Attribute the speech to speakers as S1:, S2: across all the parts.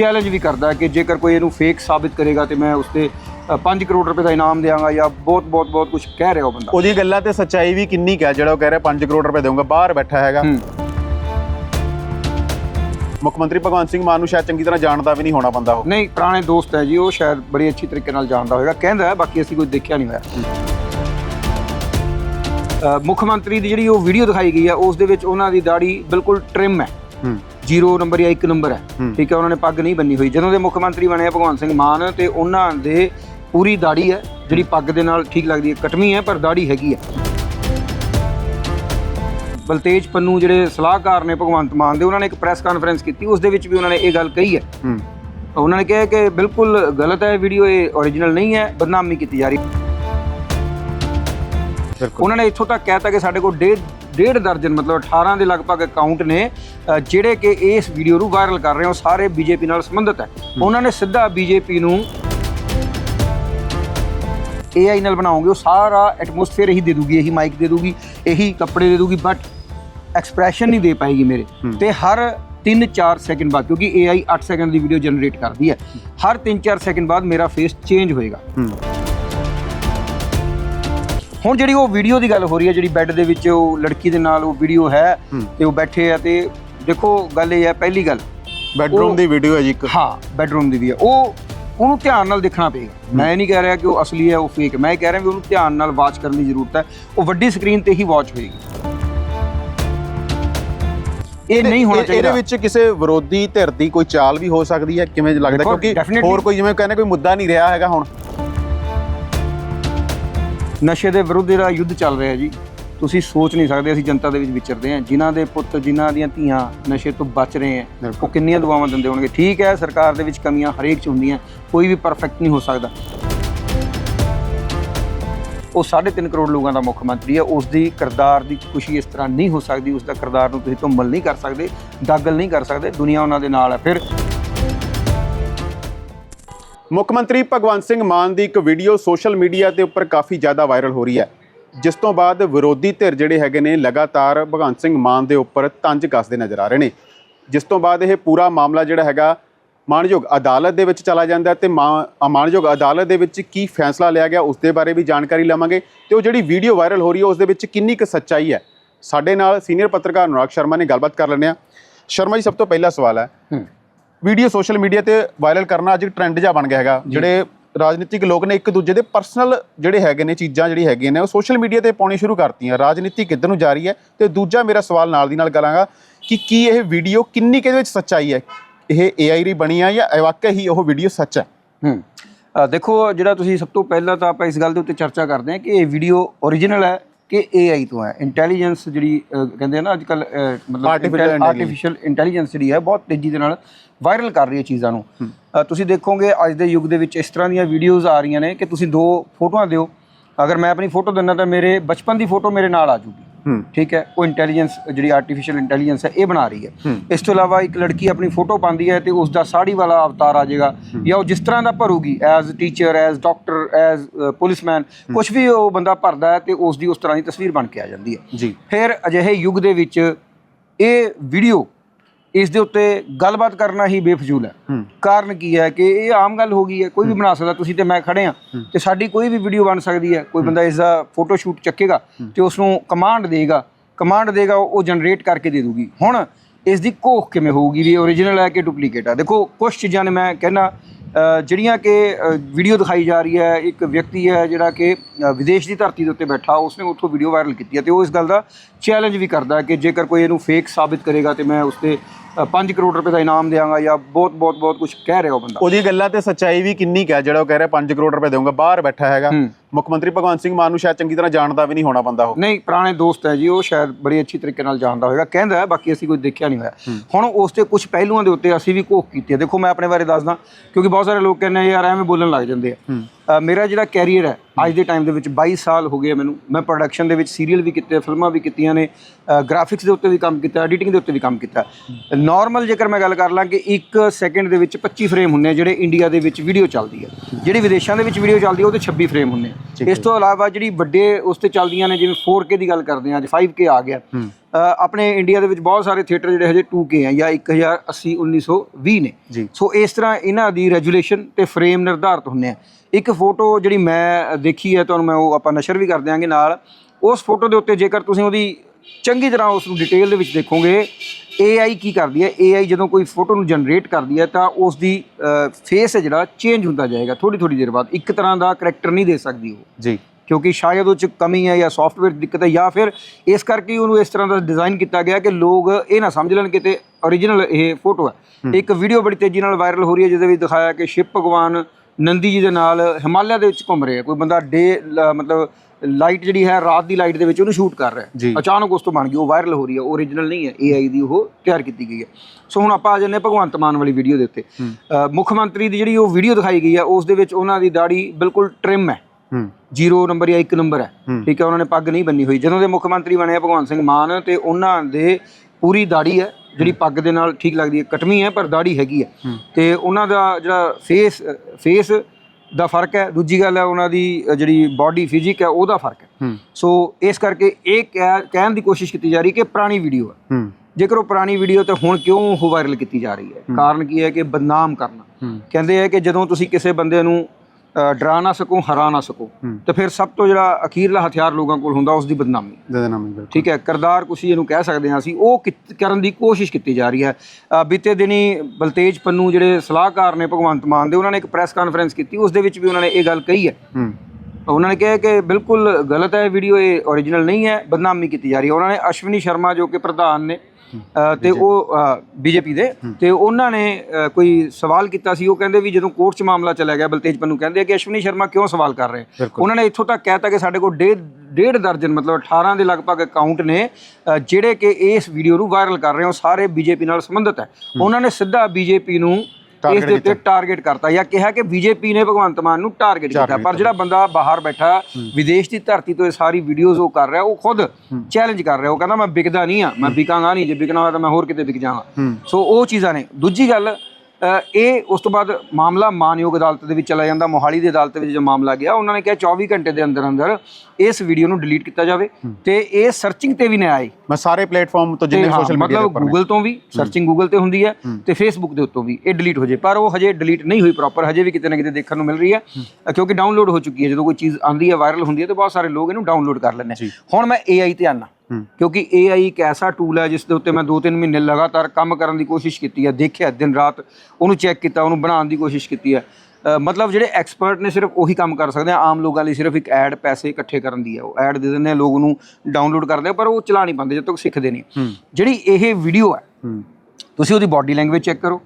S1: Challenge ਵੀ ਕਰਦਾ ਕਿ ਜੇਕਰ ਕੋਈ ਇਹਨੂੰ ਫੇਕ ਸਾਬਿਤ ਕਰੇਗਾ ਤੇ ਮੈਂ ਉਸ ਤੇ 5 ਕਰੋੜ ਰੁਪਏ ਦਾ ਇਨਾਮ ਦੇਵਾਂਗਾ ਜਾਂ ਬਹੁਤ ਬਹੁਤ ਬਹੁਤ ਕੁਝ ਕਹਿ ਰਿਹਾ ਉਹ ਬੰਦਾ।
S2: ਉਹਦੀ ਗੱਲਾਂ ਤੇ ਸੱਚਾਈ ਵੀ ਕਿੰਨੀ ਕੁ ਹੈ ਜਿਹੜਾ ਉਹ ਕਹਿ ਰਿਹਾ 5 ਕਰੋੜ ਰੁਪਏ ਦੇਊਂਗਾ ਬਾਹਰ ਬੈਠਾ ਹੈਗਾ। ਮੁੱਖ ਮੰਤਰੀ ਭਗਵੰਤ ਸਿੰਘ ਮਾਨ ਨੂੰ ਸ਼ਾਇਦ ਚੰਗੀ ਤਰ੍ਹਾਂ ਜਾਣਦਾ ਵੀ ਨਹੀਂ ਹੋਣਾ ਬੰਦਾ ਉਹ।
S1: ਨਹੀਂ ਪੁਰਾਣੇ ਦੋਸਤ ਹੈ ਜੀ ਉਹ ਸ਼ਾਇਦ ਬੜੀ ਅੱਛੀ ਤਰੀਕੇ ਨਾਲ ਜਾਣਦਾ ਹੋਵੇਗਾ ਕਹਿੰਦਾ ਹੈ ਬਾਕੀ ਅਸੀਂ ਕੋਈ ਦੇਖਿਆ ਨਹੀਂ ਹੋਇਆ। ਮੁੱਖ ਮੰਤਰੀ ਦੀ ਜਿਹੜੀ ਉਹ ਵੀਡੀਓ ਦਿਖਾਈ ਗਈ ਹੈ ਉਸ ਦੇ ਵਿੱਚ ਉਹਨਾਂ ਦੀ ਦਾੜੀ ਬਿਲਕੁਲ ਟ੍ਰਿਮ ਹੈ।
S2: ਹੂੰ
S1: ਜ਼ੀਰੋ ਨੰਬਰ ਜਾਂ 1 ਨੰਬਰ ਹੈ। ਠੀਕ ਹੈ ਉਹਨਾਂ ਨੇ ਪੱਗ ਨਹੀਂ ਬੰਨੀ ਹੋਈ। ਜਦੋਂ ਦੇ ਮੁੱਖ ਮੰਤਰੀ ਬਣੇ ਆ ਭਗਵੰਤ ਸਿੰਘ ਮਾਨ ਤੇ ਉਹਨਾਂ ਦੇ ਪੂਰੀ ਦਾੜੀ ਹੈ ਜਿਹੜੀ ਪੱਗ ਦੇ ਨਾਲ ਠੀਕ ਲੱਗਦੀ ਹੈ। ਕਟਵੀਂ ਹੈ ਪਰ ਦਾੜੀ ਹੈਗੀ ਹੈ। ਬਲਤੇਜ ਪੰਨੂ ਜਿਹੜੇ ਸਲਾਹਕਾਰ ਨੇ ਭਗਵੰਤ ਮਾਨ ਦੇ ਉਹਨਾਂ ਨੇ ਇੱਕ ਪ੍ਰੈਸ ਕਾਨਫਰੰਸ ਕੀਤੀ। ਉਸ ਦੇ ਵਿੱਚ ਵੀ ਉਹਨਾਂ ਨੇ ਇਹ ਗੱਲ ਕਹੀ ਹੈ।
S2: ਹੂੰ।
S1: ਉਹਨਾਂ ਨੇ ਕਿਹਾ ਕਿ ਬਿਲਕੁਲ ਗਲਤ ਹੈ ਵੀਡੀਓ ਇਹ ਓਰੀਜਨਲ ਨਹੀਂ ਹੈ ਬਦਨਾਮੀ ਕੀਤੀ ਜਾ ਰਹੀ। ਉਹਨਾਂ ਨੇ ਇੱਥੋਂ ਤੱਕ ਕਹਿਤਾ ਕਿ ਸਾਡੇ ਕੋਲ ਡੇਢ ਡੇਢ ਦਰਜਨ ਮਤਲਬ 18 ਦੇ ਲਗਭਗ ਅਕਾਊਂਟ ਨੇ ਅ, ਜਿਹੜੇ ਕਿ ਇਸ ਵੀਡੀਓ ਨੂੰ ਵਾਇਰਲ ਕਰ ਰਹੇ ਹੋ ਸਾਰੇ ਬੀਜੇਪੀ ਨਾਲ ਸੰਬੰਧਿਤ ਹੈ। ਉਹਨਾਂ ਨੇ ਸਿੱਧਾ ਬੀਜੇਪੀ ਨੂੰ AI ਨਾਲ ਬਣਾਉਂਗੇ ਉਹ ਸਾਰਾ ਐਟਮੋਸਫੇਅਰ ਇਹੀ ਦੇ ਦੂਗੀ ਇਹੀ ਮਾਈਕ ਦੇ ਦੂਗੀ ਇਹੀ ਕੱਪੜੇ ਦੇ ਦੂਗੀ ਬਟ ਐਕਸਪ੍ਰੈਸ਼ਨ ਨਹੀਂ ਦੇ ਪਾਏਗੀ ਮੇਰੇ। ਤੇ ਹਰ 3-4 ਸੈਕਿੰਡ ਬਾਅਦ ਕਿਉਂਕਿ AI 8 ਸੈਕਿੰਡ ਦੀ ਵੀਡੀਓ ਜਨਰੇਟ ਕਰਦੀ ਹੈ। ਹਰ 3-4 ਸੈਕਿੰਡ ਬਾਅਦ ਮੇਰਾ ਫੇਸ ਚੇਂਜ ਹੋਏਗਾ।
S2: ਹੂੰ।
S1: ਹੁਣ ਜਿਹੜੀ ਉਹ ਵੀਡੀਓ ਦੀ ਗੱਲ ਹੋ ਰਹੀ ਹੈ ਜਿਹੜੀ ਬੈੱਡ ਦੇ ਵਿੱਚ ਉਹ ਲੜਕੀ ਦੇ ਨਾਲ ਉਹ ਵੀਡੀਓ ਹੈ। ਤੇ ਉਹ ਬੈਠੇ ਆ ਤੇ ਦੇਖੋ ਗੱਲ ਇਹ ਹੈ ਪਹਿਲੀ ਗੱਲ
S2: ਬੈਡਰੂਮ ਦੀ ਵੀਡੀਓ ਹੈ ਜੀ ਇੱਕ।
S1: ਹਾਂ ਬੈੱਡਰੂਮ ਦੀ ਵੀ ਹੈ। ਉਹ ਉਹਨੂੰ ਧਿਆਨ ਨਾਲ ਦੇਖਣਾ ਪਏਗਾ। ਮੈਂ ਨਹੀਂ ਕਹਿ ਰਿਹਾ ਕਿ ਉਹ ਅਸਲੀ ਹੈ ਉਹ ਫੇਕ ਮੈਂ ਕਹਿ ਰਿਹਾ ਵੀ ਉਹਨੂੰ ਧਿਆਨ ਨਾਲ ਵਾਚ ਕਰਨ ਦੀ ਜ਼ਰੂਰਤ ਹੈ। ਉਹ ਵੱਡੀ ਸਕਰੀਨ ਤੇ ਹੀ ਵਾਚ ਹੋਏਗੀ। ਇਹ ਨਹੀਂ ਹੋਣਾ ਚਾਹੀਦਾ
S2: ਇਹਦੇ ਵਿੱਚ ਕਿਸੇ ਵਿਰੋਧੀ ਧਿਰ ਦੀ ਕੋਈ ਚਾਲ ਵੀ ਹੋ ਸਕਦੀ ਹੈ? ਕਿਵੇਂ ਲੱਗਦਾ? ਕਿਉਂਕਿ ਹੋਰ ਕੋਈ ਜਿਵੇਂ ਕਹਿੰਦੇ ਕੋਈ ਮੁੱਦਾ ਨਹੀਂ ਰਿਹਾ ਹੈਗਾ ਹੁਣ।
S1: ਨਸ਼ੇ ਦੇ ਵਿਰੁੱਧ ਜਿਹੜਾ ਯੁੱਧ ਚੱਲ ਰਿਹਾ ਜੀ ਤੁਸੀਂ ਸੋਚ ਨਹੀਂ ਸਕਦੇ ਅਸੀਂ ਜਨਤਾ ਦੇ ਵਿੱਚ ਵਿਚਰਦੇ ਹਾਂ। ਜਿਨ੍ਹਾਂ ਦੇ ਪੁੱਤ ਜਿਨ੍ਹਾਂ ਦੀਆਂ ਧੀਆਂ ਨਸ਼ੇ ਤੋਂ ਬਚ ਰਹੇ
S2: ਬਿਲਕੁਲ।
S1: ਉਹ ਕਿੰਨੀਆਂ ਦੁਆਵਾਂ ਦਿੰਦੇ ਹੋਣਗੇ? ਠੀਕ ਹੈ ਸਰਕਾਰ ਦੇ ਵਿੱਚ ਕਮੀਆਂ ਹਰੇਕ ਚ ਹੁੰਦੀਆਂ ਕੋਈ ਵੀ ਪਰਫੈਕਟ ਨਹੀਂ ਹੋ ਸਕਦਾ। ਉਹ 3.5 ਕਰੋੜ ਲੋਕਾਂ ਦਾ ਮੁੱਖ ਮੰਤਰੀ ਹੈ। ਉਸ ਦੀ ਕਿਰਦਾਰ ਦੀ ਖੁਸ਼ੀ ਇਸ ਤਰ੍ਹਾਂ ਨਹੀਂ ਹੋ ਸਕਦੀ। ਉਸ ਦਾ ਕਿਰਦਾਰ ਨੂੰ ਤੁਸੀਂ ਧੁੰਮਲ ਨਹੀਂ ਕਰ ਸਕਦੇ ਦਾਗਲ ਨਹੀਂ ਕਰ ਸਕਦੇ। ਦੁਨੀਆ ਉਹਨਾਂ ਦੇ ਨਾਲ ਹੈ। ਫਿਰ
S2: ਮੁੱਖ ਮੰਤਰੀ ਭਗਵੰਤ ਸਿੰਘ ਮਾਨ ਦੀ ਇੱਕ ਵੀਡੀਓ ਸੋਸ਼ਲ ਮੀਡੀਆ ਦੇ ਉੱਪਰ ਕਾਫੀ ਜ਼ਿਆਦਾ ਵਾਇਰਲ ਹੋ ਰਹੀ ਹੈ, ਜਿਸ ਤੋਂ ਬਾਅਦ ਵਿਰੋਧੀ ਧਿਰ ਜਿਹੜੇ ਹੈਗੇ ਨੇ ਲਗਾਤਾਰ ਭਗਵੰਤ ਸਿੰਘ ਮਾਨ ਦੇ ਉੱਪਰ ਤੰਜ ਕੱਸਦੇ ਨਜ਼ਰ ਆ ਰਹੇ ਨੇ, ਜਿਸ ਤੋਂ ਬਾਅਦ ਇਹ ਪੂਰਾ ਮਾਮਲਾ ਜਿਹੜਾ ਹੈਗਾ ਮਾਣਯੋਗ ਅਦਾਲਤ ਦੇ ਵਿੱਚ ਚਲਾ ਜਾਂਦਾ ਹੈ ਤੇ ਮਾ- ਮਾਣਯੋਗ ਅਦਾਲਤ ਦੇ ਵਿੱਚ ਕੀ ਫੈਸਲਾ ਲਿਆ ਗਿਆ ਉਸ ਦੇ ਬਾਰੇ ਵੀ ਜਾਣਕਾਰੀ ਲਵਾਂਗੇ ਤੇ ਉਹ ਜਿਹੜੀ ਵੀਡੀਓ ਵਾਇਰਲ ਹੋ ਰਹੀ ਹੈ ਉਸ ਦੇ ਵਿੱਚ ਕਿੰਨੀ ਕੁ ਸੱਚਾਈ ਹੈ। ਸਾਡੇ ਨਾਲ ਸੀਨੀਅਰ ਪੱਤਰਕਾਰ ਅਨੁਰਾਗ ਸ਼ਰਮਾ ਨੇ ਗੱਲਬਾਤ ਕਰ ਲੈਂਦੇ ਆ ਸ਼ਰਮਾ ਜੀ, ਸਭ ਤੋਂ ਪਹਿਲਾ ਸਵਾਲ ਹੈ। ਵੀਡੀਓ ਸੋਸ਼ਲ ਮੀਡੀਆ ਤੇ ਵਾਇਰਲ ਕਰਨਾ ਅੱਜ ਟ੍ਰੈਂਡ ਜਿਹਾ ਬਣ ਗਿਆ ਹੈਗਾ। ਜਿਹੜੇ ਰਾਜਨੀਤਿਕ ਲੋਕ ਨੇ ਇੱਕ ਦੂਜੇ ਦੇ ਪਰਸਨਲ ਜਿਹੜੇ ਹੈਗੇ ਨੇ ਚੀਜ਼ਾਂ ਜਿਹੜੀ ਹੈਗੀਆਂ ਨੇ ਉਹ ਸੋਸ਼ਲ ਮੀਡੀਆ ਤੇ ਪਾਉਣੀ ਸ਼ੁਰੂ ਕਰਤੀਆਂ। ਰਾਜਨੀਤੀ ਕਿੱਧਰ ਨੂੰ ਜਾ ਰਹੀ ਹੈ? ਤੇ ਦੂਜਾ ਮੇਰਾ ਸਵਾਲ ਨਾਲ ਦੀ ਨਾਲ ਕਰਾਂਗਾ ਕਿ ਕੀ ਇਹ ਵੀਡੀਓ ਕਿੰਨੀ ਕਿਹਦੇ ਵਿੱਚ ਸੱਚਾਈ ਹੈ? ਇਹ AI ਦੀ ਬਣੀ ਆ ਜਾਂ ਵਾਕਈ ਹੀ ਉਹ ਵੀਡੀਓ ਸੱਚ ਹੈ?
S1: ਹੂੰ। ਦੇਖੋ ਜਿਹੜਾ ਤੁਸੀਂ ਸਭ ਤੋਂ ਪਹਿਲਾਂ ਤਾਂ ਆਪਾਂ ਇਸ ਗੱਲ ਦੇ ਉੱਤੇ ਚਰਚਾ ਕਰਦੇ ਹਾਂ ਕਿ ਇਹ ਵੀਡੀਓ ਓਰੀਜਨਲ ਹੈ। ਕਿ AI ਤੋਂ ਹੈ। ਇੰਟੈਲੀਜੈਂਸ ਜਿਹੜੀ ਕਹਿੰਦੇ ਆ ਨਾ ਅੱਜ ਕੱਲ ਮਤਲਬ। ਆਰਟੀਫੀਸ਼ੀਅਲ ਇੰਟੈਲੀਜੈਂਸ ਜਿਹੜੀ ਹੈ ਬਹੁਤ ਤੇਜ਼ੀ ਦੇ ਨਾਲ ਵਾਇਰਲ ਕਰ ਰਹੀ ਹੈ ਚੀਜ਼ਾਂ ਨੂੰ। ਤੁਸੀਂ ਦੇਖੋਗੇ ਅੱਜ ਦੇ ਯੁੱਗ ਦੇ ਵਿੱਚ ਇਸ ਤਰ੍ਹਾਂ ਦੀਆਂ ਵੀਡੀਓਜ਼ ਆ ਰਹੀਆਂ ਨੇ ਕਿ ਤੁਸੀਂ ਦੋ ਫੋਟੋਆਂ ਦਿਓ। ਅਗਰ ਮੈਂ ਆਪਣੀ ਫੋਟੋ ਦਿੰਦਾ ਤਾਂ ਮੇਰੇ ਬਚਪਨ ਦੀ ਫੋਟੋ ਮੇਰੇ ਨਾਲ ਆ ਜੂਗੀ। ਠੀਕ ਹੈ ਉਹ ਇੰਟੈਲੀਜੈਂਸ ਜਿਹੜੀ ਆਰਟੀਫੀਸ਼ੀਅਲ ਇੰਟੈਲੀਜੈਂਸ ਹੈ ਇਹ ਬਣਾ ਰਹੀ ਹੈ। ਇਸ ਤੋਂ ਇਲਾਵਾ ਇੱਕ ਲੜਕੀ ਆਪਣੀ ਫੋਟੋ ਪਾਉਂਦੀ ਹੈ ਤੇ ਉਸ ਦਾ ਸਾੜੀ ਵਾਲਾ ਅਵਤਾਰ ਆ ਜਾਏਗਾ ਜਾਂ ਉਹ ਜਿਸ ਤਰ੍ਹਾਂ ਦਾ ਭਰੂਗੀ as teacher as doctor as policeman ਕੁਝ ਵੀ ਉਹ ਬੰਦਾ ਭਰਦਾ ਹੈ ਤੇ ਉਸ ਦੀ ਉਸ ਤਰ੍ਹਾਂ ਦੀ ਤਸਵੀਰ ਬਣ ਕੇ ਆ ਜਾਂਦੀ ਹੈ।
S2: ਜੀ।
S1: ਫਿਰ ਅਜਿਹੇ ਯੁੱਗ ਦੇ ਵਿੱਚ ਇਹ ਵੀਡੀਓ ਇਸ ਦੇ ਉੱਤੇ ਗੱਲਬਾਤ ਕਰਨਾ ਹੀ ਬੇਫਜ਼ੂਲ ਹੈ। ਕਾਰਨ ਕੀ ਹੈ ਕਿ ਇਹ ਆਮ ਗੱਲ ਹੋ ਗਈ ਹੈ ਕੋਈ ਵੀ ਬਣਾ ਸਕਦਾ ਤੁਸੀਂ ਤੇ ਮੈਂ ਖੜੇ ਆ ਤੇ ਸਾਡੀ ਕੋਈ ਵੀ ਵੀਡੀਓ ਬਣ ਸਕਦੀ ਹੈ ਕੋਈ ਬੰਦਾ ਇਸ ਦਾ ਫੋਟੋ ਸ਼ੂਟ ਚੱਕੇਗਾ ਤੇ ਉਸ ਨੂੰ ਕਮਾਂਡ ਦੇਗਾ ਕਮਾਂਡ ਦੇਗਾ ਉਹ ਜਨਰੇਟ ਕਰਕੇ ਦੇ ਦੂਗੀ। ਹੁਣ ਇਸ ਦੀ ਕੋਖ ਕਿਵੇਂ ਹੋਊਗੀ ਵੀ ਓਰੀਜਨਲ ਹੈ ਕਿ ਡੁਪਲੀਕੇਟ ਹੈ ਦੇਖੋ ਕੁਝ ਚੀਜ਼ਾਂ ਨੇ ਮੈਂ ਕਹਿਣਾ ਜਿਹੜੀਆਂ ਕਿ ਵੀਡੀਓ ਦਿਖਾਈ ਜਾ ਰਹੀ ਹੈ ਇੱਕ ਵਿਅਕਤੀ ਹੈ ਜਿਹੜਾ ਕਿ ਵਿਦੇਸ਼ ਦੀ ਧਰਤੀ ਦੇ ਉੱਤੇ ਬੈਠਾ ਉਸਨੇ ਉੱਥੋਂ ਵੀਡੀਓ ਵਾਇਰਲ ਕੀਤੀ ਹੈ ਤੇ ਉਹ ਇਸ ਗੱਲ ਦਾ ਚੈਲੰਜ ਵੀ ਕਰਦਾ ਹੈ ਕਿ ਜੇਕਰ ਕੋਈ ਇਹਨੂੰ ਫੇਕ ਸਾਬਿਤ ਕਰੇਗਾ ਤੇ ਮੈਂ ਉਸ ਤੇ 5 ਕਰੋੜ ਰੁਪਏ ਦਾ ਇਨਾਮ ਦੇਵਾਂਗਾ ਜਾਂ ਬਹੁਤ ਬਹੁਤ ਬਹੁਤ ਕੁਝ ਕਹਿ ਰਿਹਾ ਉਹ ਬੰਦਾ।
S2: ਉਹਦੀ ਗੱਲਾਂ ਤੇ ਸੱਚਾਈ ਵੀ ਕਿੰਨੀ ਕੁ ਹੈ ਜਿਹੜਾ ਉਹ ਕਹਿ ਰਿਹਾ 5 ਕਰੋੜ ਰੁਪਏ ਦੇਊਂਗਾ ਬਾਹਰ ਬੈਠਾ ਹੈਗਾ। ਮੁੱਖ ਮੰਤਰੀ ਭਗਵੰਤ ਸਿੰਘ ਮਾਨ ਨੂੰ ਸ਼ਾਇਦ ਚੰਗੀ ਤਰ੍ਹਾਂ ਜਾਣਦਾ ਵੀ ਨਹੀਂ ਹੋਣਾ ਬੰਦਾ ਉਹ।
S1: ਨਹੀਂ ਪੁਰਾਣੇ ਦੋਸਤ ਹੈ ਜੀ ਉਹ ਸ਼ਾਇਦ ਬੜੀ ਅੱਛੀ ਤਰੀਕੇ ਨਾਲ ਜਾਣਦਾ ਹੋਵੇਗਾ ਕਹਿੰਦਾ ਹੈ ਬਾਕੀ ਅਸੀਂ ਕੋਈ ਦੇਖਿਆ ਨਹੀਂ ਹੋਇਆ। ਹੁਣ ਉਸ ਤੇ ਕੁਝ ਪਹਿਲੂਆਂ ਦੇ ਉੱਤੇ ਅਸੀਂ ਵੀ ਘੋਖ ਕੀਤੀ ਹੈ। ਦੇਖੋ ਮੈਂ ਆਪਣੇ ਬਾਰੇ ਦੱਸਦਾ ਕਿਉਂਕਿ ਬਹੁਤ ਸਾਰੇ ਲੋਕ ਕਹਿੰਦੇ ਯਾਰ ਐਵੇਂ ਬੋਲਣ ਲੱਗ ਜਾਂਦੇ ਆ। ਮੇਰਾ ਜਿਹੜਾ ਕੈਰੀਅਰ ਹੈ ਅੱਜ ਦੇ ਟਾਈਮ ਦੇ ਵਿੱਚ 22 ਸਾਲ ਹੋ ਗਏ ਮੈਨੂੰ। ਮੈਂ ਪ੍ਰੋਡਕਸ਼ਨ ਦੇ ਵਿੱਚ ਸੀਰੀਅਲ ਵੀ ਕੀਤੇ ਫਿਲਮਾਂ ਵੀ ਕੀਤੀਆਂ ਨੇ ਗ੍ਰਾਫਿਕਸ ਦੇ ਉੱਤੇ ਵੀ ਕੰਮ ਕੀਤਾ ਐਡੀਟਿੰਗ ਦੇ ਉੱਤੇ ਵੀ ਕੰਮ ਕੀਤਾ। ਨਾਰਮਲ ਜੇਕਰ ਮੈਂ ਗੱਲ ਕਰ ਲਾਂ ਕਿ 1 ਸੈਕਿੰਡ ਦੇ ਵਿੱਚ 25 ਫਰੇਮ ਹੁੰਦੇ ਆ ਜਿਹੜੇ ਇੰਡੀਆ ਦੇ ਵਿੱਚ ਵੀਡੀਓ ਚੱਲਦੀ ਹੈ ਜਿਹੜੀ ਵਿਦੇਸ਼ਾਂ ਦੇ ਵਿੱਚ ਵੀਡੀਓ ਚੱਲਦੀ ਹੈ ਉਹਦੇ 26 ਫਰੇਮ ਹੁੰਦੇ ਆ। ਇਸ ਤੋਂ ਇਲਾਵਾ ਜਿਹੜੀ ਵੱਡੇ ਉਸ ਤੇ ਚੱਲਦੀਆਂ ਨੇ ਜਿਵੇਂ 4K ਦੀ ਗੱਲ ਕਰਦੇ ਆ ਅੱਜ 5K ਆ ਗਿਆ। ਆਪਣੇ ਇੰਡੀਆ ਦੇ ਵਿੱਚ ਬਹੁਤ ਸਾਰੇ ਥੀਏਟਰ ਜਿਹੜੇ ਹਜੇ 2K ਆ ਜਾਂ 1080 1920 ਨੇ। ਸੋ ਇਸ ਤਰ੍ਹਾਂ ਇਹਨਾਂ ਦੀ ਰੈਜੂਲੇਸ਼ਨ ਤੇ ਫਰੇਮ ਨਿਰਧਾਰਤ ਹੁੰਦੇ ਆ। ਇੱਕ ਫੋਟੋ ਜਿਹੜੀ ਮੈਂ ਦੇਖੀ ਹੈ ਤੁਹਾਨੂੰ ਮੈਂ ਉਹ ਆਪਾਂ ਨਸ਼ਰ ਵੀ ਕਰ ਦਿਆਂਗੇ ਨਾਲ। ਉਸ ਫੋਟੋ ਦੇ ਉੱਤੇ ਜੇਕਰ ਤੁਸੀਂ ਉਹਦੀ ਚੰਗੀ ਤਰ੍ਹਾਂ ਉਸ ਨੂੰ ਡਿਟੇਲ ਦੇ ਵਿੱਚ ਦੇਖੋਗੇ AI ਕੀ ਕਰਦੀ ਹੈ? AI ਜਦੋਂ ਕੋਈ ਫੋਟੋ ਨੂੰ ਜਨਰੇਟ ਕਰਦੀ ਹੈ ਤਾਂ ਉਸ ਦੀ ਫੇਸ ਹੈ ਜਿਹੜਾ ਚੇਂਜ ਹੁੰਦਾ ਜਾਏਗਾ ਥੋੜੀ ਥੋੜੀ ਦੇਰ ਬਾਅਦ। ਇੱਕ ਤਰ੍ਹਾਂ ਦਾ ਕਰੈਕਟਰ ਨਹੀਂ ਦੇ ਸਕਦੀ ਉਹ।
S2: ਜੀ।
S1: ਕਿਉਂਕਿ ਸ਼ਾਇਦ ਉਹ ਚ ਕਮੀ ਹੈ ਜਾਂ ਸੌਫਟਵੇਅਰ ਦੀ ਦਿੱਕਤ ਹੈ ਜਾਂ ਫਿਰ ਇਸ ਕਰਕੇ ਹੀ ਉਹਨੂੰ ਇਸ ਤਰ੍ਹਾਂ ਦਾ ਡਿਜ਼ਾਈਨ ਕੀਤਾ ਗਿਆ ਕਿ ਲੋਕ ਇਹ ਨਾ ਸਮਝ ਲੈਣ ਕਿ ਤੇ origignal ਇਹ ਫੋਟੋ ਹੈ। ਇੱਕ ਵੀਡੀਓ ਬੜੀ ਤੇਜ਼ੀ ਨਾਲ ਵਾਇਰਲ ਹੋ ਰਹੀ ਹੈ ਜਿਹਦੇ ਵਿੱਚ ਦਿਖਾਇਆ ਕਿ ਸ਼ਿਵ ਭਗਵਾਨ ਨੰਦੀ ਜੀ ਦੇ ਨਾਲ ਹਿਮਾਲਿਆ ਦੇ ਵਿੱਚ ਘੁੰਮ ਰਹੇ। ਆ ਕੋਈ ਬੰਦਾ ਡੇ ਮਤਲਬ ਲਾਈਟ ਜਿਹੜੀ ਹੈ ਰਾਤ ਦੀ ਲਾਈਟ ਦੇ ਵਿੱਚ ਉਹਨੂੰ ਸ਼ੂਟ ਕਰ ਰਿਹਾ। ਹੈ। ਅਚਾਨਕ ਉਸ ਤੋਂ ਬਣ ਗਈ ਉਹ ਵਾਇਰਲ ਹੋ ਰਹੀ ਹੈ origignal ਨਹੀਂ ਹੈ AI ਦੀ ਉਹ ਤਿਆਰ ਕੀਤੀ ਗਈ ਹੈ। ਸੋ ਹੁਣ ਆਪਾਂ ਆ ਜੰਨੇ ਭਗਵੰਤ ਮਾਨ ਵਾਲੀ ਵੀਡੀਓ ਦੇ ਉੱਤੇ। ਮੁੱਖ ਮੰਤਰੀ ਦੀ ਜਿਹੜੀ ਉਹ ਵੀਡੀਓ ਦਿਖਾਈ ਗਈ ਹੈ ਉਸ ਦੇ ਵਿੱਚ ਉਹਨਾਂ ਦੀ ਦਾੜੀ ਬਿਲਕੁਲ ਟ੍ਰਿਮ ਹੈ
S2: ਹੂੰ।
S1: ਜ਼ੀਰੋ ਨੰਬਰ ਜਾਂ 1 ਨੰਬਰ ਹੈ। ਠੀਕ ਹੈ ਉਹਨਾਂ ਨੇ ਪੱਗ ਨਹੀਂ ਬੰਨੀ ਹੋਈ। ਜਦੋਂ ਦੇ ਮੁੱਖ ਮੰਤਰੀ ਬਣੇ ਆ ਭਗਵੰਤ ਸਿੰਘ ਮਾਨ ਤੇ ਉਹਨਾਂ ਦੇ ਪੂਰੀ ਦਾੜੀ ਹੈ ਜਿਹੜੀ ਪੱਗ ਦੇ ਨਾਲ ਠੀਕ ਲੱਗਦੀ ਹੈ। ਕਟਵੀਂ ਹੈ ਪਰ ਦਾੜੀ ਹੈਗੀ ਹੈ। ਤੇ ਉਹਨਾਂ ਦਾ ਜਿਹੜਾ ਫੇਸ ਫੇਸ ਦਾ ਫ਼ਰਕ ਹੈ। ਦੂਜੀ ਗੱਲ ਹੈ ਉਹਨਾਂ ਦੀ ਜਿਹੜੀ ਬਾਡੀ ਫਿਜ਼ਿਕ ਹੈ ਉਹਦਾ ਫ਼ਰਕ ਹੈ। ਸੋ ਇਸ ਕਰਕੇ ਇਹ ਕਹਿ- ਕਹਿਣ ਦੀ ਕੋਸ਼ਿਸ਼ ਕੀਤੀ ਜਾ ਰਹੀ ਕਿ ਪੁਰਾਣੀ ਵੀਡੀਓ ਹੈ। ਜੇਕਰ ਉਹ ਪੁਰਾਣੀ ਵੀਡੀਓ ਤੇ ਹੁਣ ਕਿਉਂ ਉਹ ਵਾਇਰਲ ਕੀਤੀ ਜਾ ਰਹੀ ਹੈ? ਕਾਰਨ ਕੀ ਹੈ ਕਿ ਬਦਨਾਮ ਕਰਨਾ। ਕਹਿੰਦੇ ਆ ਕਿ ਜਦੋਂ ਤੁਸੀਂ ਕਿਸੇ ਬੰਦੇ ਨੂੰ ਡਰਾ ਨਾ ਸਕੋ ਹਰਾ ਨਾ ਸਕੋ। ਤੇ ਫਿਰ ਸਭ ਤੋਂ ਜਿਹੜਾ ਅਖੀਰਲਾ ਹਥਿਆਰ ਲੋਕਾਂ ਕੋਲ ਹੁੰਦਾ ਉਸ ਦੀ ਬਦਨਾਮੀ।
S2: ਦੇ ਨਾਮ ਬਿਲਕੁਲ।
S1: ਠੀਕ ਹੈ ਕਰਦਾਰ ਕੁਸ਼ੀ ਇਹਨੂੰ ਕਹਿ ਸਕਦੇ ਹਾਂ ਅਸੀਂ ਉਹ ਕਰਨ ਦੀ ਕੋਸ਼ਿਸ਼ ਕੀਤੀ ਜਾ ਰਹੀ ਹੈ। ਬੀਤੇ ਦਿਨੀ ਬਲਤੇਜ ਪੰਨੂ ਜਿਹੜੇ ਸਲਾਹਕਾਰ ਨੇ ਭਗਵੰਤ ਮਾਨ ਦੇ ਉਹਨਾਂ ਨੇ ਇੱਕ ਪ੍ਰੈਸ ਕਾਨਫਰੰਸ ਕੀਤੀ ਉਸ ਦੇ ਵਿੱਚ ਵੀ ਉਹਨਾਂ ਨੇ ਇਹ ਗੱਲ ਕਹੀ ਹੈ। ਉਹਨਾਂ ਨੇ ਕਿਹਾ ਕਿ ਬਿਲਕੁਲ ਗਲਤ ਹੈ ਵੀਡੀਓ ਇਹ origignal ਨਹੀਂ ਹੈ ਬਦਨਾਮੀ ਕੀਤੀ ਜਾ ਰਹੀ ਹੈ। ਉਹਨਾਂ ਨੇ ਅਸ਼ਵਨੀ ਸ਼ਰਮਾ ਜੋ ਕਿ ਪ੍ਰਧਾਨ ਨੇ ਤੇ ਉਹ ਬੀਜੇਪੀ ਦੇ। ਤੇ ਉਹਨਾਂ ਨੇ ਕੋਈ ਸਵਾਲ ਕੀਤਾ ਸੀ ਉਹ ਕਹਿੰਦੇ ਵੀ ਜਦੋਂ ਕੋਰਟ 'ਚ ਮਾਮਲਾ ਚਲਾ ਗਿਆ ਬਲਤੇਜ ਪੰਨੂ ਕਹਿੰਦੇ ਕਿ ਅਸ਼ਵਨੀ ਸ਼ਰਮਾ ਕਿਉਂ ਸਵਾਲ ਕਰ ਰਹੇ। ਉਹਨਾਂ ਨੇ ਇੱਥੋਂ ਤੱਕ ਕਹਿਤਾ ਕਿ ਸਾਡੇ ਕੋਲ ਡੇਢ ਡੇਢ ਦਰਜਨ ਮਤਲਬ 18 ਦੇ ਲਗਭਗ ਅਕਾਊਂਟ ਨੇ ਜਿਹੜੇ ਕਿ ਇਸ ਵੀਡੀਓ ਨੂੰ ਵਾਇਰਲ ਕਰ ਰਹੇ ਹੋ ਸਾਰੇ ਬੀਜੇਪੀ ਨਾਲ ਸੰਬੰਧਿਤ ਹੈ। ਉਹਨਾਂ ਨੇ ਸਿੱਧਾ ਬੀਜੇਪੀ ਨੂੰ ਇਸ ਦੇ ਉੱਤੇ ਟਾਰਗੇਟ ਕਰਤਾ ਜਾਂ ਕਿਹਾ ਕਿ ਬੀਜੇਪੀ ਨੇ ਭਗਵੰਤ ਮਾਨ ਨੂੰ ਟਾਰਗੇਟ ਕੀਤਾ। ਪਰ ਜਿਹੜਾ ਬੰਦਾ ਬਾਹਰ ਬੈਠਾ ਵਿਦੇਸ਼ ਦੀ ਧਰਤੀ ਤੋਂ ਇਹ ਸਾਰੀ ਵੀਡੀਓਜ਼ ਉਹ ਕਰ ਰਿਹਾ ਉਹ ਖੁਦ ਚੈਲੰਜ ਕਰ ਰਿਹਾ। ਉਹ ਕਹਿੰਦਾ ਮੈਂ ਵਿਕਦਾ ਨਹੀਂ ਆ ਮੈਂ ਵਿਕਾਂਗਾ ਨਹੀਂ। ਜੇ ਵਿਕਣਾ ਹੋਇਆ ਤਾਂ ਮੈਂ ਹੋਰ ਕਿਤੇ ਵਿਕ ਜਾਵਾਂ। ਸੋ ਉਹ ਚੀਜ਼ਾਂ ਨੇ। ਦੂਜੀ ਗੱਲ ਇਹ ਉਸ ਤੋਂ ਬਾਅਦ ਮਾਮਲਾ ਮਾਨਯੋਗ ਅਦਾਲਤ ਦੇ ਵਿੱਚ ਚਲਾ ਜਾਂਦਾ। ਮੋਹਾਲੀ ਦੀ ਅਦਾਲਤ ਵਿੱਚ ਜੋ ਮਾਮਲਾ ਗਿਆ ਉਹਨਾਂ ਨੇ ਕਿਹਾ 24 ਘੰਟੇ ਦੇ ਅੰਦਰ ਅੰਦਰ ਇਸ ਵੀਡੀਓ ਨੂੰ ਡਿਲੀਟ ਕੀਤਾ ਜਾਵੇ ਤੇ ਇਹ ਸਰਚਿੰਗ ਤੇ ਵੀ ਨਾ ਆਏ।
S2: ਮੈਂ ਸਾਰੇ ਪਲੇਟਫਾਰਮ ਤੋਂ ਜਿੰਨੇ ਸੋਸ਼ਲ ਮੀਡੀਆ
S1: ਮਤਲਬ ਗੂਗਲ ਤੋਂ ਵੀ ਸਰਚਿੰਗ ਗੂਗਲ ਤੇ ਹੁੰਦੀ ਹੈ ਤੇ ਫੇਸਬੁੱਕ ਦੇ ਉੱਤੋਂ ਵੀ। ਇਹ ਡਿਲੀਟ ਹੋ ਜੇ ਪਰ ਉਹ ਹਜੇ ਡਿਲੀਟ ਨਹੀਂ ਹੋਈ ਪ੍ਰੋਪਰ ਹਜੇ ਵੀ ਕਿਤੇ ਨਾ ਕਿਤੇ ਦੇਖਣ ਨੂੰ ਮਿਲ ਰਹੀ ਹੈ। ਕਿਉਂਕਿ ਡਾਊਨਲੋਡ ਹੋ ਚੁੱਕੀ ਹੈ। ਜਦੋਂ ਕੋਈ ਚੀਜ਼ ਆਂਦੀ ਹੈ ਵਾਇਰਲ ਹੁੰਦੀ ਹੈ ਤੇ ਬਹੁਤ ਸਾਰੇ ਲੋਕ ਇਹਨੂੰ ਡਾਊਨਲੋਡ ਕਰ ਲੈਂਦੇ ਹੁਣ ਮੈਂ AI ਤੇ
S2: ਹੂੰ
S1: ਕਿਉਂਕਿ AI ਇੱਕ ਐਸਾ ਟੂਲ ਹੈ ਜਿਸ ਦੇ ਉੱਤੇ ਮੈਂ 2-3 ਮਹੀਨੇ ਲਗਾਤਾਰ ਕੰਮ ਕਰਨ ਦੀ ਕੋਸ਼ਿਸ਼ ਕੀਤੀ ਹੈ ਦੇਖਿਆ ਦਿਨ ਰਾਤ ਉਹਨੂੰ ਚੈੱਕ ਕੀਤਾ ਉਹਨੂੰ ਬਣਾਉਣ ਦੀ ਕੋਸ਼ਿਸ਼ ਕੀਤੀ ਹੈ। ਮਤਲਬ ਜਿਹੜੇ ਐਕਸਪਰਟ ਨੇ ਸਿਰਫ ਉਹੀ ਕੰਮ ਕਰ ਸਕਦੇ ਆ ਆਮ ਲੋਕਾਂ ਲਈ ਸਿਰਫ ਇੱਕ ਐਡ ਪੈਸੇ ਇਕੱਠੇ ਕਰਨ ਦੀ ਹੈ ਉਹ ਐਡ ਦੇ ਦਿੰਦੇ ਆ ਲੋਕ ਨੂੰ ਡਾਊਨਲੋਡ ਕਰਦੇ ਆ ਪਰ ਉਹ ਚਲਾ ਨਹੀਂ ਪਾਉਂਦੇ ਜਦ ਤੱਕ ਸਿੱਖਦੇ ਨਹੀਂ। ਜਿਹੜੀ ਇਹ ਵੀਡੀਓ ਹੈ ਤੁਸੀਂ ਉਹਦੀ ਬਾਡੀ ਲੈਂਗੁਏਜ ਚੈੱਕ ਕਰੋ।